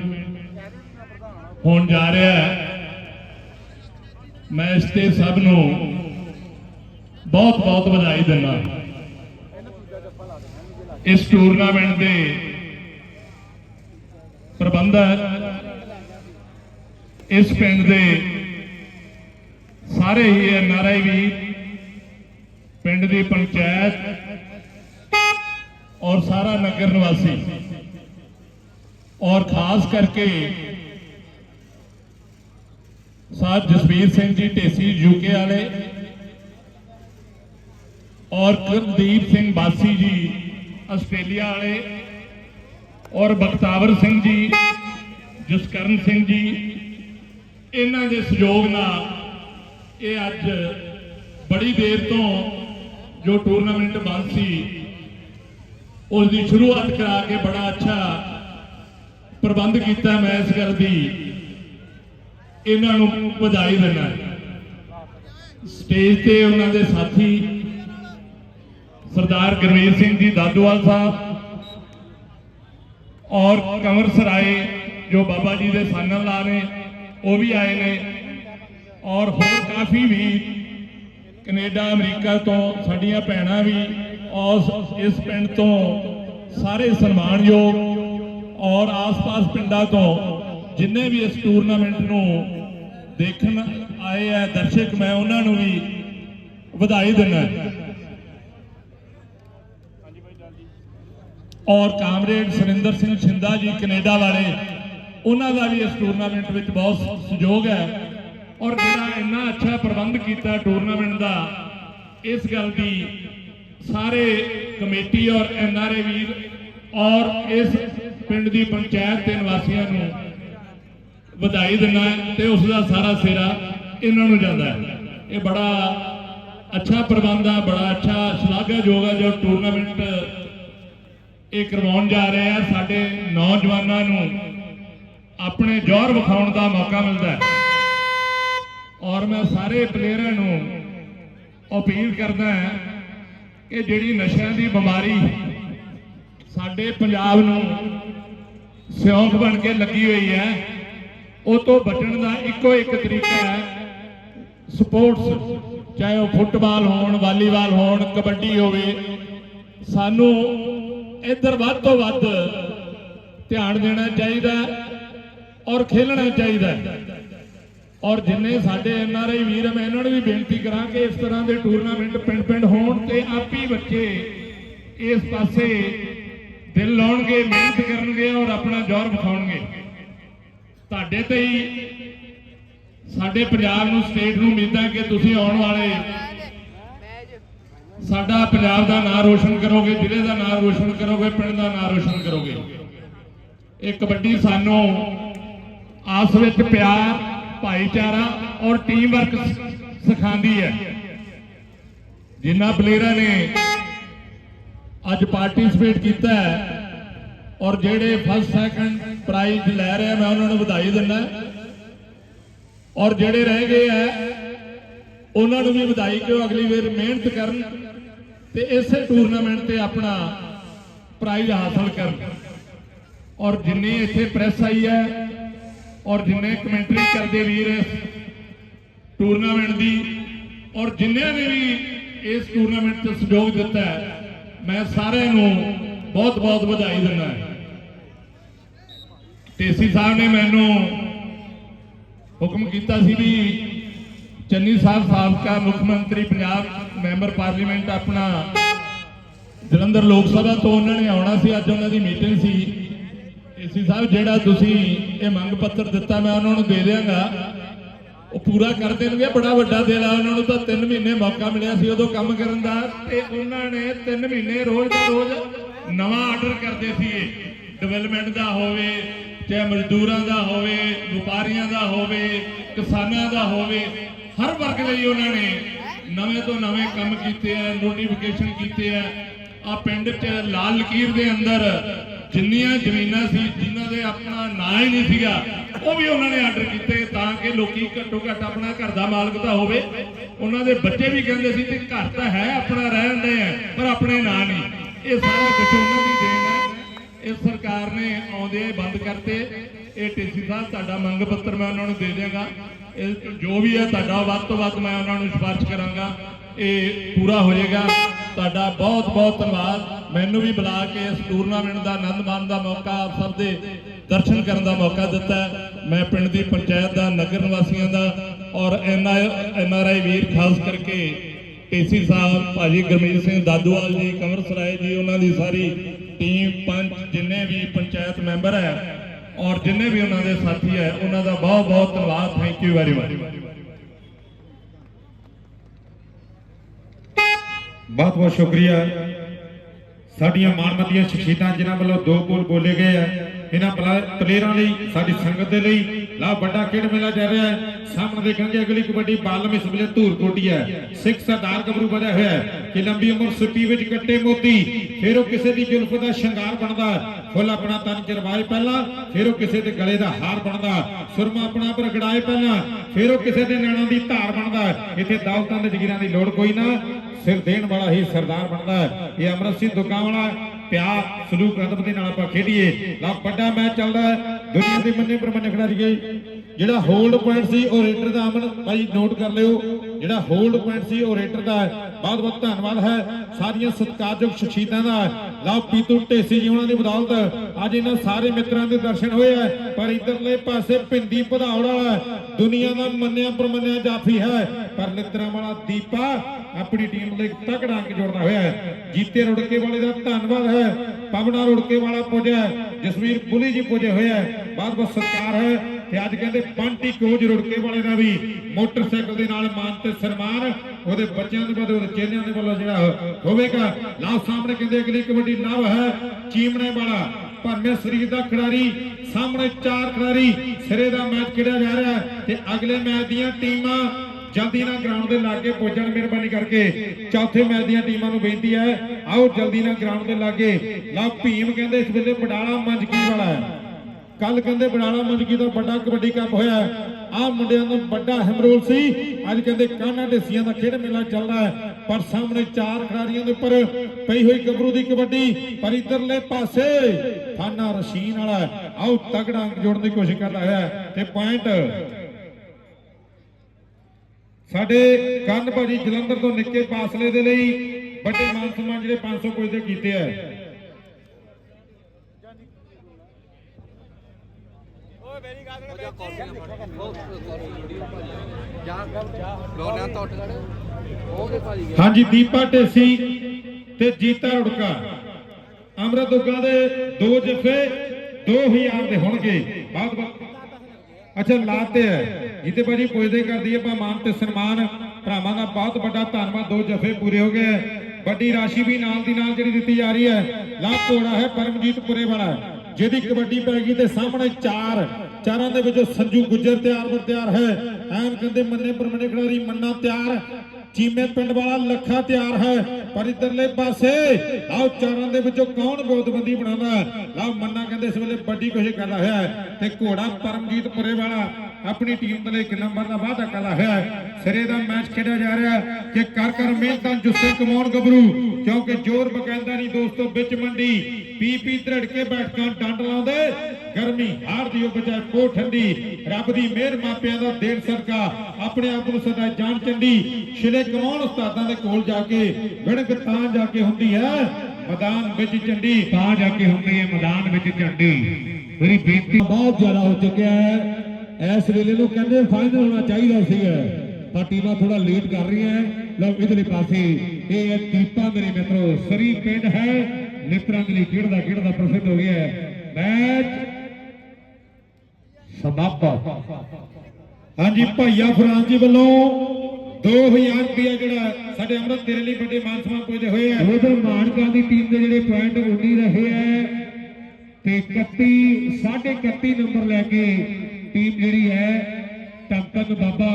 ਹੋਣ ਜਾ ਰਿਹਾ ਹੈ, ਮੈਂ ਇਸ ਤੇ ਸਭ ਨੂੰ ਬਹੁਤ ਬਹੁਤ ਵਧਾਈ ਦਿੰਦਾ। ਇਸ ਟੂਰਨਾਮੈਂਟ ਦੇ ਪ੍ਰਬੰਧਕ ਇਸ ਪਿੰਡ ਦੇ ਸਾਰੇ ਹੀ ਐਨਆਰਆਈ ਵੀ, ਪਿੰਡ ਦੀ ਪੰਚਾਇਤ ਔਰ ਸਾਰਾ ਨਗਰ ਨਿਵਾਸੀ ਔਰ ਖਾਸ ਕਰਕੇ ਸਾਧ ਜਸਵੀਰ ਸਿੰਘ ਜੀ, ਢੇਸੀ ਯੂਕੇ ਵਾਲੇ ਔਰ ਕੁਲਦੀਪ ਸਿੰਘ ਬਾਸੀ ਜੀ, ਆਸਟ੍ਰੇਲੀਆ ਵਾਲੇ, ਔਰ ਬਖਤਾਵਰ ਸਿੰਘ ਜੀ, ਜਸਕਰਨ ਸਿੰਘ ਜੀ, ਇਹਨਾਂ ਦੇ ਸਹਿਯੋਗ ਨਾਲ ਇਹ ਅੱਜ ਬੜੀ ਦੇਰ ਤੋਂ ਜੋ ਟੂਰਨਾਮੈਂਟ ਬੰਦ ਸੀ ਉਸ ਦੀ ਸ਼ੁਰੂਆਤ ਕਰਾ ਕੇ ਬੜਾ ਅੱਛਾ ਪ੍ਰਬੰਧ ਕੀਤਾ ਮੈਂ ਇਸ ਗੱਲ ਦੀ। ਇਹਨਾਂ ਨੂੰ ਵਧਾਈ ਦਿੰਦਾ। ਸਟੇਜ ਤੇ ਉਹਨਾਂ ਦੇ ਸਾਥੀ ਸਰਦਾਰ ਗੁਰਮੀਤ ਸਿੰਘ ਜੀ ਦਾਦੂਵਾਲ ਸਾਹਿਬ ਔਰ ਕੰਵਰ ਸਰਾਏ ਜੋ ਬਾਬਾ ਜੀ ਦੇ ਸਾਨਣ ਲਾ ਨੇ ਉਹ ਵੀ ਆਏ ਨੇ। ਔਰ ਹੋਰ ਕਾਫੀ ਵੀ ਕੈਨੇਡਾ, ਅਮਰੀਕਾ ਤੋਂ ਸਾਡੀਆਂ ਭੈਣਾਂ ਵੀ ਔਰ ਇਸ ਪਿੰਡ ਤੋਂ ਸਾਰੇ ਸਨਮਾਨਯੋਗ ਔਰ ਆਸ-ਪਾਸ ਪਿੰਡਾਂ ਤੋਂ ਜਿੰਨੇ ਵੀ ਇਸ ਟੂਰਨਾਮੈਂਟ ਨੂੰ ਦੇਖਣ ਆਏ ਆ ਦਰਸ਼ਕ, ਮੈਂ ਉਹਨਾਂ ਨੂੰ ਵੀ ਵਧਾਈ ਦਿੰਦਾ। ਔਰ ਕਾਮਰੇਡ ਸੁਰਿੰਦਰ ਸਿੰਘ ਛਿੰਦਾ ਜੀ ਕੈਨੇਡਾ ਵਾਲੇ, ਉਹਨਾਂ ਦਾ ਵੀ ਇਸ ਟੂਰਨਾਮੈਂਟ ਵਿੱਚ ਬਹੁਤ ਸਹਿਯੋਗ ਹੈ। ਔਰ ਜਿਹੜਾ ਇੰਨਾ ਅੱਛਾ ਪ੍ਰਬੰਧ ਕੀਤਾ ਟੂਰਨਾਮੈਂਟ ਦਾ, ਇਸ ਗੱਲ ਦੀ ਸਾਰੇ ਕਮੇਟੀ ਔਰ ਐਨਆਰਏ ਵੀਰ ਔਰ ਇਸ ਪਿੰਡ ਦੀ ਪੰਚਾਇਤ ਦੇ ਨਿਵਾਸੀਆਂ ਨੂੰ ਵਧਾਈ ਦਿੰਦਾ ਹੈ ਤੇ ਉਸ ਦਾ ਸਾਰਾ ਸਿਰਾ ਇਹਨਾਂ ਨੂੰ ਜਾਂਦਾ ਹੈ। ਇਹ ਬੜਾ ਅੱਛਾ ਪ੍ਰਬੰਧ ਆ, ਬੜਾ ਅੱਛਾ ਸ਼ਲਾਘਾਯੋਗ ਆ ਜੋ ਟੂਰਨਾਮੈਂਟ ਇਹ ਕਰਵਾਉਣ ਜਾ ਰਹੇ ਆ ਸਾਡੇ ਨੌਜਵਾਨਾਂ ਨੂੰ ਆਪਣੇ ਜ਼ੋਰ ਵਿਖਾਉਣ ਦਾ ਮੌਕਾ ਮਿਲਦਾ ਹੈ। ਔਰ ਮੈਂ ਸਾਰੇ ਪਲੇਅਰਾਂ ਨੂੰ ਅਪੀਲ ਕਰਦਾ ਹਾਂ ਕਿ ਜਿਹੜੀ ਨਸ਼ਿਆਂ ਦੀ ਬਿਮਾਰੀ ਸਾਡੇ ਪੰਜਾਬ ਨੂੰ ਸਿਉਂਕ ਬਣ ਕੇ ਲੱਗੀ ਹੋਈ ਹੈ, ਉਹ ਤੋਂ ਬਚਣ ਦਾ ਇੱਕੋ ਇੱਕ ਤਰੀਕਾ ਹੈ ਸਪੋਰਟਸ, ਚਾਹੇ ਉਹ ਫੁੱਟਬਾਲ ਹੋਣ, ਵਾਲੀਬਾਲ ਹੋਣ, ਕਬੱਡੀ ਹੋਵੇ, ਸਾਨੂੰ ਇੱਧਰ ਵੱਧ ਤੋਂ ਵੱਧ ਧਿਆਨ ਦੇਣਾ ਚਾਹੀਦਾ ਔਰ ਖੇਲਣਾ ਚਾਹੀਦਾ ਔਰ ਜਿੰਨੇ ਸਾਡੇ ਐਨਆਰਆਈ ਵੀਰ ਆ, ਮੈਂ ਇਹਨਾਂ ਨੂੰ ਵੀ ਬੇਨਤੀ ਕਰਾਂ ਕਿ ਇਸ ਤਰ੍ਹਾਂ ਦੇ ਟੂਰਨਾਮੈਂਟ ਪਿੰਡ-ਪਿੰਡ ਹੋਣ ਤੇ ਆਪੀ ਬੱਚੇ ਇਸ ਪਾਸੇ ਦਿਲ ਲਾਉਣਗੇ ਮਿਹਨਤ ਕਰਨਗੇ ਔਰ ਆਪਣਾ ਜ਼ੋਰ ਵਿਖਾਉਣਗੇ। ਤੁਹਾਡੇ ਤੇ ਹੀ ਸਾਡੇ ਪੰਜਾਬ ਨੂੰ ਸਟੇਟ ਨੂੰ ਉਮੀਦਾਂ ਕਿ ਤੁਸੀਂ ਆਉਣ ਵਾਲੇ ਸਾਡਾ ਪੰਜਾਬ ਦਾ ਨਾਮ ਰੋਸ਼ਨ ਕਰੋਗੇ, ਜ਼ਿਲ੍ਹੇ ਦਾ ਨਾਮ ਰੋਸ਼ਨ ਕਰੋਗੇ, ਪਿੰਡ ਦਾ ਨਾਮ ਰੋਸ਼ਨ ਕਰੋਗੇ। ਇਹ ਕਬੱਡੀ ਸਾਨੂੰ ਆਪਸ ਵਿੱਚ ਪਿਆਰ, ਭਾਈਚਾਰਾ ਔਰ ਟੀਮ ਵਰਕ ਸਿਖਾਉਂਦੀ ਹੈ। ਜਿਨ੍ਹਾਂ ਪਲੇਅਰਾਂ ਨੇ ਅੱਜ ਪਾਰਟਿਸਿਪੇਟ ਕੀਤਾ ਹੈ ਔਰ ਜਿਹੜੇ ਫਸਟ ਸੈਕੰਡ ਪ੍ਰਾਈਜ਼ ਲੈ ਰਹੇ ਮੈਂ ਉਹਨਾਂ ਨੂੰ ਵਧਾਈ ਦਿੰਦਾ ਔਰ ਜਿਹੜੇ ਰਹਿ ਗਏ ਆ, ਉਹਨਾਂ ਨੂੰ ਵੀ ਵਧਾਈ ਕਿ ਉਹ ਅਗਲੀ ਵਾਰ ਮਿਹਨਤ ਕਰਨ। ਤੇ ਇਸੇ ਟੂਰਨਾਮੈਂਟ ਤੇ ਆਪਣਾ ਪ੍ਰਾਈਜ਼ ਹਾਸਲ ਕਰਨ। ਔਰ ਜਿੰਨੇ ਇੱਥੇ ਪ੍ਰੈਸ ਆਈ ਹੈ, ਔਰ ਜਿੰਨੇ ਕਮੈਂਟਰੀ ਕਰਦੇ ਵੀਰ ਇਸ ਟੂਰਨਾਮੈਂਟ ਦੀ, ਔਰ ਜਿੰਨਿਆਂ ਨੇ ਵੀ ਇਸ ਟੂਰਨਾਮੈਂਟ 'ਚ ਸਹਿਯੋਗ ਦਿੱਤਾ ਹੈ, ਮੈਂ ਸਾਰਿਆਂ ਨੂੰ ਬਹੁਤ ਬਹੁਤ ਵਧਾਈ ਦਿੰਦਾ ਹਾਂ। ਟੇਸੀ ਸਾਹਿਬ ਨੇ ਮੈਨੂੰ ਹੁਕਮ ਕੀਤਾ ਸੀ ਵੀ ਚੰਨੀ ਸਾਹਿਬ ਸਾਬਕਾ ਮੁੱਖ ਮੰਤਰੀ ਪੰਜਾਬ ਮੈਂਬਰ ਪਾਰਲੀਮੈਂਟ ਆਪਣਾ ਜਲੰਧਰ ਲੋਕ ਸਭਾ ਤੋਂ ਉਹਨਾਂ ਨੇ ਆਉਣਾ ਸੀ, ਅੱਜ ਉਹਨਾਂ ਦੀ ਮੀਟਿੰਗ ਸੀ। ਏਸੀ ਸਾਹਿਬ, ਜਿਹੜਾ ਤੁਸੀਂ ਇਹ ਮੰਗ ਪੱਤਰ ਦਿੱਤਾ, ਮੈਂ ਉਹਨਾਂ ਨੂੰ ਦੇ ਦਿਆਂਗਾ। ਉਹ ਪੂਰਾ ਕਰ ਦੇਣਗੇ, ਬੜਾ ਵੱਡਾ ਦਿਲ ਆ ਉਹਨਾਂ ਨੂੰ ਤਾਂ। 3 ਮਹੀਨੇ ਮੌਕਾ ਮਿਲਿਆ ਸੀ ਉਦੋਂ ਕੰਮ ਕਰਨ ਦਾ ਤੇ ਉਹਨਾਂ ਨੇ 3 ਮਹੀਨੇ ਰੋਜ਼ ਦਾ ਰੋਜ਼ ਨਵਾਂ ਆਰਡਰ ਕਰਦੇ ਸੀ ਡਿਵੈਲਪਮੈਂਟ ਦਾ ਹੋਵੇ, ਚਾਹੇ ਮਜ਼ਦੂਰਾਂ ਦਾ ਹੋਵੇ, ਵਪਾਰੀਆਂ ਦਾ ਹੋਵੇ, ਕਿਸਾਨਾਂ ਦਾ ਹੋਵੇ ਹਰ ਵਰਗ ਲਈ ਉਹਨਾਂ ਨੇ ਨਵੇਂ ਤੋਂ ਨਵੇਂ ਕੰਮ ਕੀਤੇ ਆ ਨੋਟੀਫਿਕੇਸ਼ਨ ਕੀਤੇ ਆ। ਆ ਪਿੰਡ 'ਚ ਲਾਲ ਲਕੀਰ ਦੇ ਅੰਦਰ ਜਿੰਨੀਆਂ ਜ਼ਮੀਨਾਂ ਸੀ, ਜਿਨ੍ਹਾਂ ਦੇ ਆਪਣਾ ਨਾਂ ਹੀ ਨਹੀਂ ਸੀਗਾ, ਉਹ ਵੀ ਉਹਨਾਂ ਨੇ ਆਰਡਰ ਕੀਤੇ ਤਾਂ ਕਿ ਲੋਕੀ ਘੱਟੋ ਘੱਟ ਆਪਣਾ ਘਰ ਦਾ ਮਾਲਕ ਤਾਂ ਹੋਵੇ। ਉਹਨਾਂ ਦੇ ਬੱਚੇ ਵੀ ਕਹਿੰਦੇ ਸੀ ਕਿ ਘਰ ਤਾਂ ਹੈ, ਆਪਣਾ ਰਹਿਣ ਦੇ ਆ, ਪਰ ਆਪਣੇ ਨਾਂ ਨਹੀਂ। ਇਹ ਸਾਰਾ ਕੁਝ ਉਹਨਾਂ ਦੀ ਦੇਣ ਹੈ ਇਸ ਸਰਕਾਰ ਨੇ ਆਉਂਦੇ ਬੰਦ ਕਰਤੇ। ਇਹ ਟੀਸੀ ਸਾਹਿਬ, ਤੁਹਾਡਾ ਮੰਗ ਪੱਤਰ ਮੈਂ ਉਹਨਾਂ ਨੂੰ ਦੇ ਦਿਆਂਗਾ। ਇਹ ਜੋ ਵੀ ਹੈ ਤੁਹਾਡਾ, ਵੱਧ ਤੋਂ ਵੱਧ ਮੈਂ ਉਹਨਾਂ ਨੂੰ ਸਿਫਾਰਿਸ਼ ਕਰਾਂਗਾ। ਇਹ ਪੂਰਾ ਹੋ ਜਾਏਗਾ। ਤੁਹਾਡਾ ਬਹੁਤ ਬਹੁਤ ਧੰਨਵਾਦ। ਮੈਨੂੰ ਵੀ ਬੁਲਾ ਕੇ ਇਸ ਟੂਰਨਾਮੈਂਟ ਦਾ ਆਨੰਦ ਮਾਣ ਦਾ ਮੌਕਾ ਆਪ ਸਭ ਦੇ ਦਰਸ਼ਨ ਕਰਨ ਦਾ ਮੌਕਾ ਦਿੱਤਾ ਮੈਂ ਪਿੰਡ ਦੀ ਪੰਚਾਇਤ ਦਾ, ਨਗਰ ਨਿਵਾਸੀਆਂ ਦਾ ਔਰ ਐਨਆਰਆਈ ਵੀਰ, ਖਾਸ ਕਰਕੇ ਏਸੀ ਸਾਹਿਬ, ਭਾਜੀ ਗੁਰਮੀਤ ਸਿੰਘ ਦਾਦੂਵਾਲ ਜੀ ਕਮਰ ਸਰਾਏ ਜੀ, ਉਹਨਾਂ ਦੀ ਸਾਰੀ ਟੀਮ, ਪੰਚ, ਜਿੰਨੇ ਵੀ ਪੰਚਾਇਤ ਮੈਂਬਰ ਹੈ ਔਰ ਜਿੰਨੇ ਵੀ ਉਹਨਾਂ ਦੇ ਸਾਥੀ ਹੈ, ਉਹਨਾਂ ਦਾ ਬਹੁਤ ਬਹੁਤ ਧੰਨਵਾਦ। ਥੈਂਕ ਯੂ ਵੈਰੀ ਮਚ ਬਹੁਤ ਬਹੁਤ ਸ਼ੁਕਰੀਆ। ਸਾਡੀਆਂ ਮਾਨਮਤੀਆਂ ਸ਼ਖਸੀਅਤਾਂ ਜਿਨ੍ਹਾਂ ਵੱਲੋਂ ਦੋ ਬੋਲ ਬੋਲੇ ਗਏ ਆ, ਇਹਨਾਂ ਪਲਾ- ਪਲੇਅਰਾਂ ਲਈ, ਸਾਡੀ ਸੰਗਤ ਦੇ ਲਈ ਲਾ ਵੱਡਾ ਖੇਡ ਮੇਲਾ ਚੱਲ ਰਿਹਾ ਹੈ। ਸਾਹਮਣੇ ਦੇਖਾਂਗੇ ਅਗਲੀ ਕਬੱਡੀ ਬਾਲਮ ਇਸ ਵੇਲੇ ਧੂਰ ਕੋਟੀ ਹੈ। ਸਿੱਖ ਸਰਦਾਰ ਗੱਭਰੂ ਵਧਿਆ ਹੋਇਆ ਹੈ ਕਿ ਲੰਬੀ ਉਮਰ ਸਿੱਪੀ ਵਿੱਚ ਕੱਟੇ ਮੋਤੀ। ਫਿਰ ਉਹ ਕਿਸੇ ਦੀ ਜ਼ੁਲਫ ਦਾ ਸ਼ਿੰਗਾਰ ਬਣਦਾ ਫੁੱਲ ਆਪਣਾ ਤਨ ਚਰਵਾਏ ਪਹਿਲਾਂ, ਫਿਰ ਉਹ ਕਿਸੇ ਦੇ ਗਲੇ ਦਾ ਹਾਰ ਬਣਦਾ ਸੁਰਮਾ ਆਪਣਾ ਪ੍ਰਗੜਾਏ ਪਹਿਲਾਂ, ਫਿਰ ਉਹ ਕਿਸੇ ਦੇ ਨੈਣਾਂ ਦੀ ਧਾਰ ਬਣਦਾ ਇੱਥੇ ਦੌਲਤਾਂ ਦੇ ਜਗੀਰਾਂ ਦੀ ਲੋੜ ਕੋਈ ਨਾ। ਸਿਰ ਦੇਣ ਵਾਲਾ ਹੀ ਸਰਦਾਰ ਬਣਦਾ ਇਹ ਅਮਰਤ ਸਿੰਘ ਦੁੱਗਾ ਵਾਲਾ ਪਿਆਰ, ਸਲੂਕ, ਅਦਬ ਦੇ ਨਾਲ ਆਪਾਂ ਖੇਡੀਏ। ਲਾ ਵੱਡਾ ਮੈਚ ਚੱਲਦਾ ਹੈ। ਦੁਨੀਆ ਦੇ ਮੰਨੇ ਪਰਮੰਨੇ ਖਿਡਾਰੀਏ ਜਿਹੜਾ ਹੋਲਡ ਪੁਆਇੰਟ ਸੀ ਉਹ ਰੇਟਰ ਦਾ ਅਮਨ ਭਾਈ ਨੋਟ ਕਰ ਲਿਓ। ਜਿਹੜਾ ਹੋਲਡ ਪੁਆਇੰਟ ਸੀ ਉਹ ਰੇਟਰ ਦਾ ਬਹੁਤ ਬਹੁਤ ਧੰਨਵਾਦ ਹੈ। ਸਾਰੀਆਂ ਸਤਿਕਾਰਯੋਗ ਸ਼ਖਸੀਅਤਾਂ ਦਾ ਲਵ ਪੀਤੂ ਢੇਸੀ ਜੀ, ਉਹਨਾਂ ਦੀ ਬਦੌਲਤ ਅੱਜ ਇਹਨਾਂ ਸਾਰੇ ਮਿੱਤਰਾਂ ਦੇ ਦਰਸ਼ਨ ਹੋਏ ਆ ਪਰ ਇਧਰਲੇ ਪਾਸੇ ਪਿੰਡੀ ਭਦੌੜ ਵਾਲਾ ਦੁਨੀਆ ਦਾ ਮੰਨਿਆ ਪਰਮੰਨਿਆ ਜਾਫੀ ਹੈ। ਪਰ ਨਿੱਤਰਾਂ ਵਾਲਾ ਦੀਪਾ ਆਪਣੀ ਟੀਮ ਲਈ ਤਕੜਾ ਅੰਕ ਜੋੜਦਾ ਹੋਇਆ ਹੈ। ਜੀਤੇ ਰੁੜਕੇ ਵਾਲੇ ਦਾ ਧੰਨਵਾਦ ਹੈ। ਪਵਨਾ ਰੁੜਕੇ ਵਾਲਾ ਪੁੱਜਿਆ ਜਸਵੀਰ ਬੁਲੀ ਜੀ ਪੁੱਜੇ ਹੋਇਆ ਹੈ। ਬਹੁਤ ਬਹੁਤ ਸਤਿਕਾਰ ਹੈ। ਤੇ ਅੱਜ ਕਹਿੰਦੇ ਬੰਟੀ ਕੋਜ ਰੁੜਕੇ ਵਾਲੇ ਦਾ ਵੀ ਮੋਟਰਸਾਈਕਲ ਦੇ ਨਾਲ ਮਾਨ ਤੇ ਸਨਮਾਨ, ਉਹਦੇ ਬੱਚਿਆਂ ਦੇ ਵੱਲੋਂ ਉਹਦੇ ਚੇਲਿਆਂ ਦੇ ਵੱਲੋਂ ਜਿਹੜਾ ਹੋਵੇਗਾ। ਲਾਓ ਸਾਹਮਣੇ ਕਹਿੰਦੇ ਅਗਲੀ ਕਬੱਡੀ ਨਵ ਹੈ, ਚੀਮਣੇ ਵਾਲਾ ਭਰਮੇ ਸਰੀਰ ਦਾ ਖਿਡਾਰੀ, ਸਾਹਮਣੇ ਚਾਰ ਖਿਡਾਰੀ, ਸਿਰੇ ਦਾ ਮੈਚ ਖੇਡਿਆ ਜਾ ਰਿਹਾ ਤੇ ਅਗਲੇ ਮੈਚ ਦੀਆਂ ਟੀਮਾਂ ਜਲਦੀ ਨਾਲ ਗਰਾਊਂਡ ਦੇ ਲਾਗੇ ਪਹੁੰਚਣ ਮਿਹਰਬਾਨੀ ਕਰਕੇ ਚੌਥੇ ਮੈਚ ਦੀਆਂ ਟੀਮਾਂ ਨੂੰ ਬੇਨਤੀ ਹੈ, ਆਓ ਜਲਦੀ ਨਾਲ ਗਰਾਊਂਡ ਦੇ ਲਾਗੇ। ਲਓ ਭੀਮ ਕਹਿੰਦੇ ਇਸ ਵੇਲੇ ਬਡਾਲਾ ਮੰਜਕੀ ਵਾਲਾ ਹੈ। ਕੱਲ ਕਹਿੰਦੇ ਬਡਾਲਾ ਮੰਜਕੀ ਦਾ ਵੱਡਾ ਕਬੱਡੀ ਕੱਪ ਹੋਇਆ ਆ ਮੁੰਡਿਆਂ ਦਾ ਵੱਡਾ ਹਮਰੋਲ ਸੀ। ਅੱਜ ਕਹਿੰਦੇ ਕਾਨਾ ਢੇਸੀਆਂ ਦਾ ਖੇਡ ਮੇਲਾ ਚੱਲਦਾ ਹੈ। ਪਰ ਸਾਹਮਣੇ ਚਾਰ ਖਿਡਾਰੀਆਂ ਦੇ ਉੱਪਰ ਪਈ ਹੋਈ ਗੱਭਰੂ ਦੀ ਕਬੱਡੀ। ਪਰ ਇਧਰਲੇ ਪਾਸੇ ਫਾਨਾ ਰਸ਼ੀਨ ਵਾਲਾ ਆਓ ਤਗੜਾ ਜੋੜਨ ਦੀ ਕੋਸ਼ਿਸ਼ ਕਰਦਾ ਹੈ ਤੇ ਪੁਆਇੰਟ ਸਾਡੇ ਕੰਨ ਭਾਜੀ ਜਲੰਧਰ ਤੋਂ ਨਿੱਕੇ ਫਾਸਲੇ ਦੇ ਲਈ ਵੱਡੇ ਮਾਨ ਸਨਮਾਨ ਜਿਹੜੇ 500 ਕੁਝ ਦੇ ਕੀਤੇ ਆ ਲੋਨਾਂ ਤੋਂ ਉੱਠ ਖੜੇ ਉਹਦੇ ਭਾਜੀ ਗਏ ਹਾਂਜੀ ਦੀਪਾ ਢੇਸੀ ਤੇ ਜੀਤਾ ਰੁੜਕਾ। ਅਮਰਤ ਦੁੱਗਾ ਦੇ ਦੋ ਜਫੇ 2000 ਦੇ ਹੋਣਗੇ। ਬਹੁਤ ਬਹੁਤ ਅੱਛਾ ਲਾਤੇ ਹੈ। ਜਿੱਤੇ ਭਾਜੀ ਪੁੱਛਦੇ ਕਰਦੀ ਆਪਾਂ ਮਾਨ ਤੇ ਸਨਮਾਨ। ਭਰਾਵਾਂ ਦਾ ਬਹੁਤ ਵੱਡਾ ਧੰਨਵਾਦ ਦੋ ਜਫੇ ਪੂਰੇ ਹੋ ਗਏ। ਹੈ। ਵੱਡੀ ਰਾਸ਼ੀ ਵੀ ਨਾਲ ਦੀ ਨਾਲ ਜਿਹੜੀ ਦਿੱਤੀ ਜਾ ਰਹੀ ਹੈ। ਲਾਭ ਕੋੜਾ ਹੈ ਪਰਮਜੀਤ ਪੁਰੇ ਵਾਲਾ ਜਿਹਦੀ ਕਬੱਡੀ ਪੈ ਗਈ ਤੇ ਸਾਹਮਣੇ ਚਾਰ। ਚਾਰਾਂ ਦੇ ਵਿੱਚੋਂ ਸੰਜੂ ਗੁੱਜਰ ਤਿਆਰ ਬਰ ਤਿਆਰ ਹੈ। ਐਨ ਕਹਿੰਦੇ ਮੰਨੇ ਪਰਮਨੇ ਖਿਡਾਰੀ ਮੰਨਾ ਤਿਆਰ। ਚੀਮੇ ਪਿੰਡ ਵਾਲਾ ਲੱਖਾ ਤਿਆਰ ਹੈ। ਪਰ ਇਧਰਲੇ ਪਾਸੇ, ਆਓ ਚਾਰਾਂ ਦੇ ਵਿੱਚੋਂ ਕੌਣ ਗੋਦਬੰਦੀ ਬਣਾਉਂਦਾ? ਹੈ? ਲਓ ਮੰਨਾ ਕਹਿੰਦੇ ਇਸ ਵੇਲੇ ਵੱਡੀ ਕੋਸ਼ਿਸ਼ ਕਰਦਾ ਹੋਇਆ ਹੈ। ਤੇ ਘੋੜਾ ਪਰਮਜੀਤ ਪੁਰੇ ਵਾਲਾ ਆਪਣੀ ਟੀਮ ਦੇ ਲਈ ਇੱਕ ਨੰਬਰ ਦਾ ਵਾਅਦਾ ਕਰਦਾ ਹੋਇਆ ਹੈ। ਸਿਰੇ ਦਾ ਮੈਚ ਖੇਡਿਆ ਜਾ ਰਿਹਾ ਕਿ ਕਰ ਕਰ ਮਿਹਨਤਾਂ ਜੁੱਸੇ ਕਮਾਉਣ ਗੱਭਰੂ, ਕਿਉਂਕਿ ਜ਼ੋਰ ਬਕਾਇਦਾ ਨਹੀਂ ਦੋਸਤੋ, ਵਿੱਚ ਮੰਡੀ। ਪੀ ਪੀ ਧੜਕੇ ਬੈਠਕਾਂ ਡੰਡ ਲਾਉਂਦੇ, ਗਰਮੀ ਹਾਰ ਦਿਓ ਬਚਾਏ ਪੋ ਠੰਡੀ। ਰੱਬ ਦੀ ਮਿਹਰ ਮਾਪਿਆਂ ਦਾ ਦੇਣ ਸਦਕਾ, ਆਪਣੇ ਆਪ ਨੂੰ ਸਦਾ ਜਾਨ ਚੰਡੀ। ਛਿਲੇ ਕਮਾਉਣ ਉਸਤਾਦਾਂ ਦੇ ਕੋਲ ਜਾ ਕੇ ਵਿਣਕ ਤਾਂ ਜਾ ਕੇ ਹੁੰਦੀ ਹੈ। ਮੈਦਾਨ ਵਿੱਚ ਚੰਡੀ ਤਾਂ ਜਾ ਕੇ ਹੁੰਦੀ ਹੈ ਮੈਦਾਨ ਵਿੱਚ ਝੰਡੀ ਮੇਰੀ ਬੇਨਤੀ ਬਹੁਤ ਜ਼ਿਆਦਾ ਹੋ ਚੁੱਕਿਆ ਹੈ। ਇਸ ਵੇਲੇ ਨੂੰ ਕਹਿੰਦੇ ਫਾਈਨਲ ਹੋਣਾ ਚਾਹੀਦਾ ਸੀਗਾ। ਪਰ ਟੀਮਾਂ ਥੋੜਾ ਲੇਟ ਕਰ ਰਹੀਆਂ ਲਓ, ਇਧਰਲੇ ਪਾਸੇ ਇਹ ਹੈ ਦੀਪਾ ਮੇਰੇ ਮਿੱਤਰੋ। ਸਰੀ ਪਿੰਡ ਹੈ। ਨਿਤਰਾਂ ਦੇ ਲਈ ਖੇਡਦਾ ਖੇਡਦਾ ਪ੍ਰਸਿੱਧ ਹੋ ਗਿਆ ਮੈਚ ਸਮਾਪਤ। ਹਾਂਜੀ, ਭਾਈਆ ਫਰਾਂਸ ਜੀ ਵੱਲੋਂ 2000 ਰੁਪਇਆ ਜਿਹੜਾ ਸਾਡੇ ਅੰਮ੍ਰਿਤ ਤੇਰੇ ਲਈ ਵੱਡੇ ਮਾਨ ਸਨਮਾਨ ਪੁੱਜਦੇ ਹੋਏ ਆ। ਉਧਰ ਮਾਨਕਾਂ ਦੀ ਟੀਮ ਦੇ ਜਿਹੜੇ ਪੁਆਇੰਟ ਉੱਡੀ ਰਹੇ ਹੈ ਤੇ 31 31 ਨੰਬਰ ਲੈ ਕੇ ਟੀਮ ਜਿਹੜੀ ਹੈ ਟੰਕਨ ਬਾਬਾ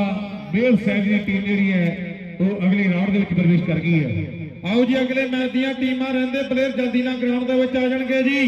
ਮੇਲ ਸਾਹਿਬ ਦੀ ਟੀਮ ਜਿਹੜੀ ਹੈ, ਉਹ ਅਗਲੇ ਰਾਊਂਡ ਦੇ ਵਿੱਚ ਪ੍ਰਵੇਸ਼ ਕਰ ਗਈ ਹੈ। ਆਓ ਜੀ, ਅਗਲੇ ਮੈਚ ਦੀਆਂ ਟੀਮਾਂ ਰਹਿੰਦੇ ਪਲੇਅਰ ਜਲਦੀ ਨਾਲ ਗਰਾਊਂਡ ਦੇ ਵਿੱਚ ਆ ਜਾਣਗੇ ਜੀ।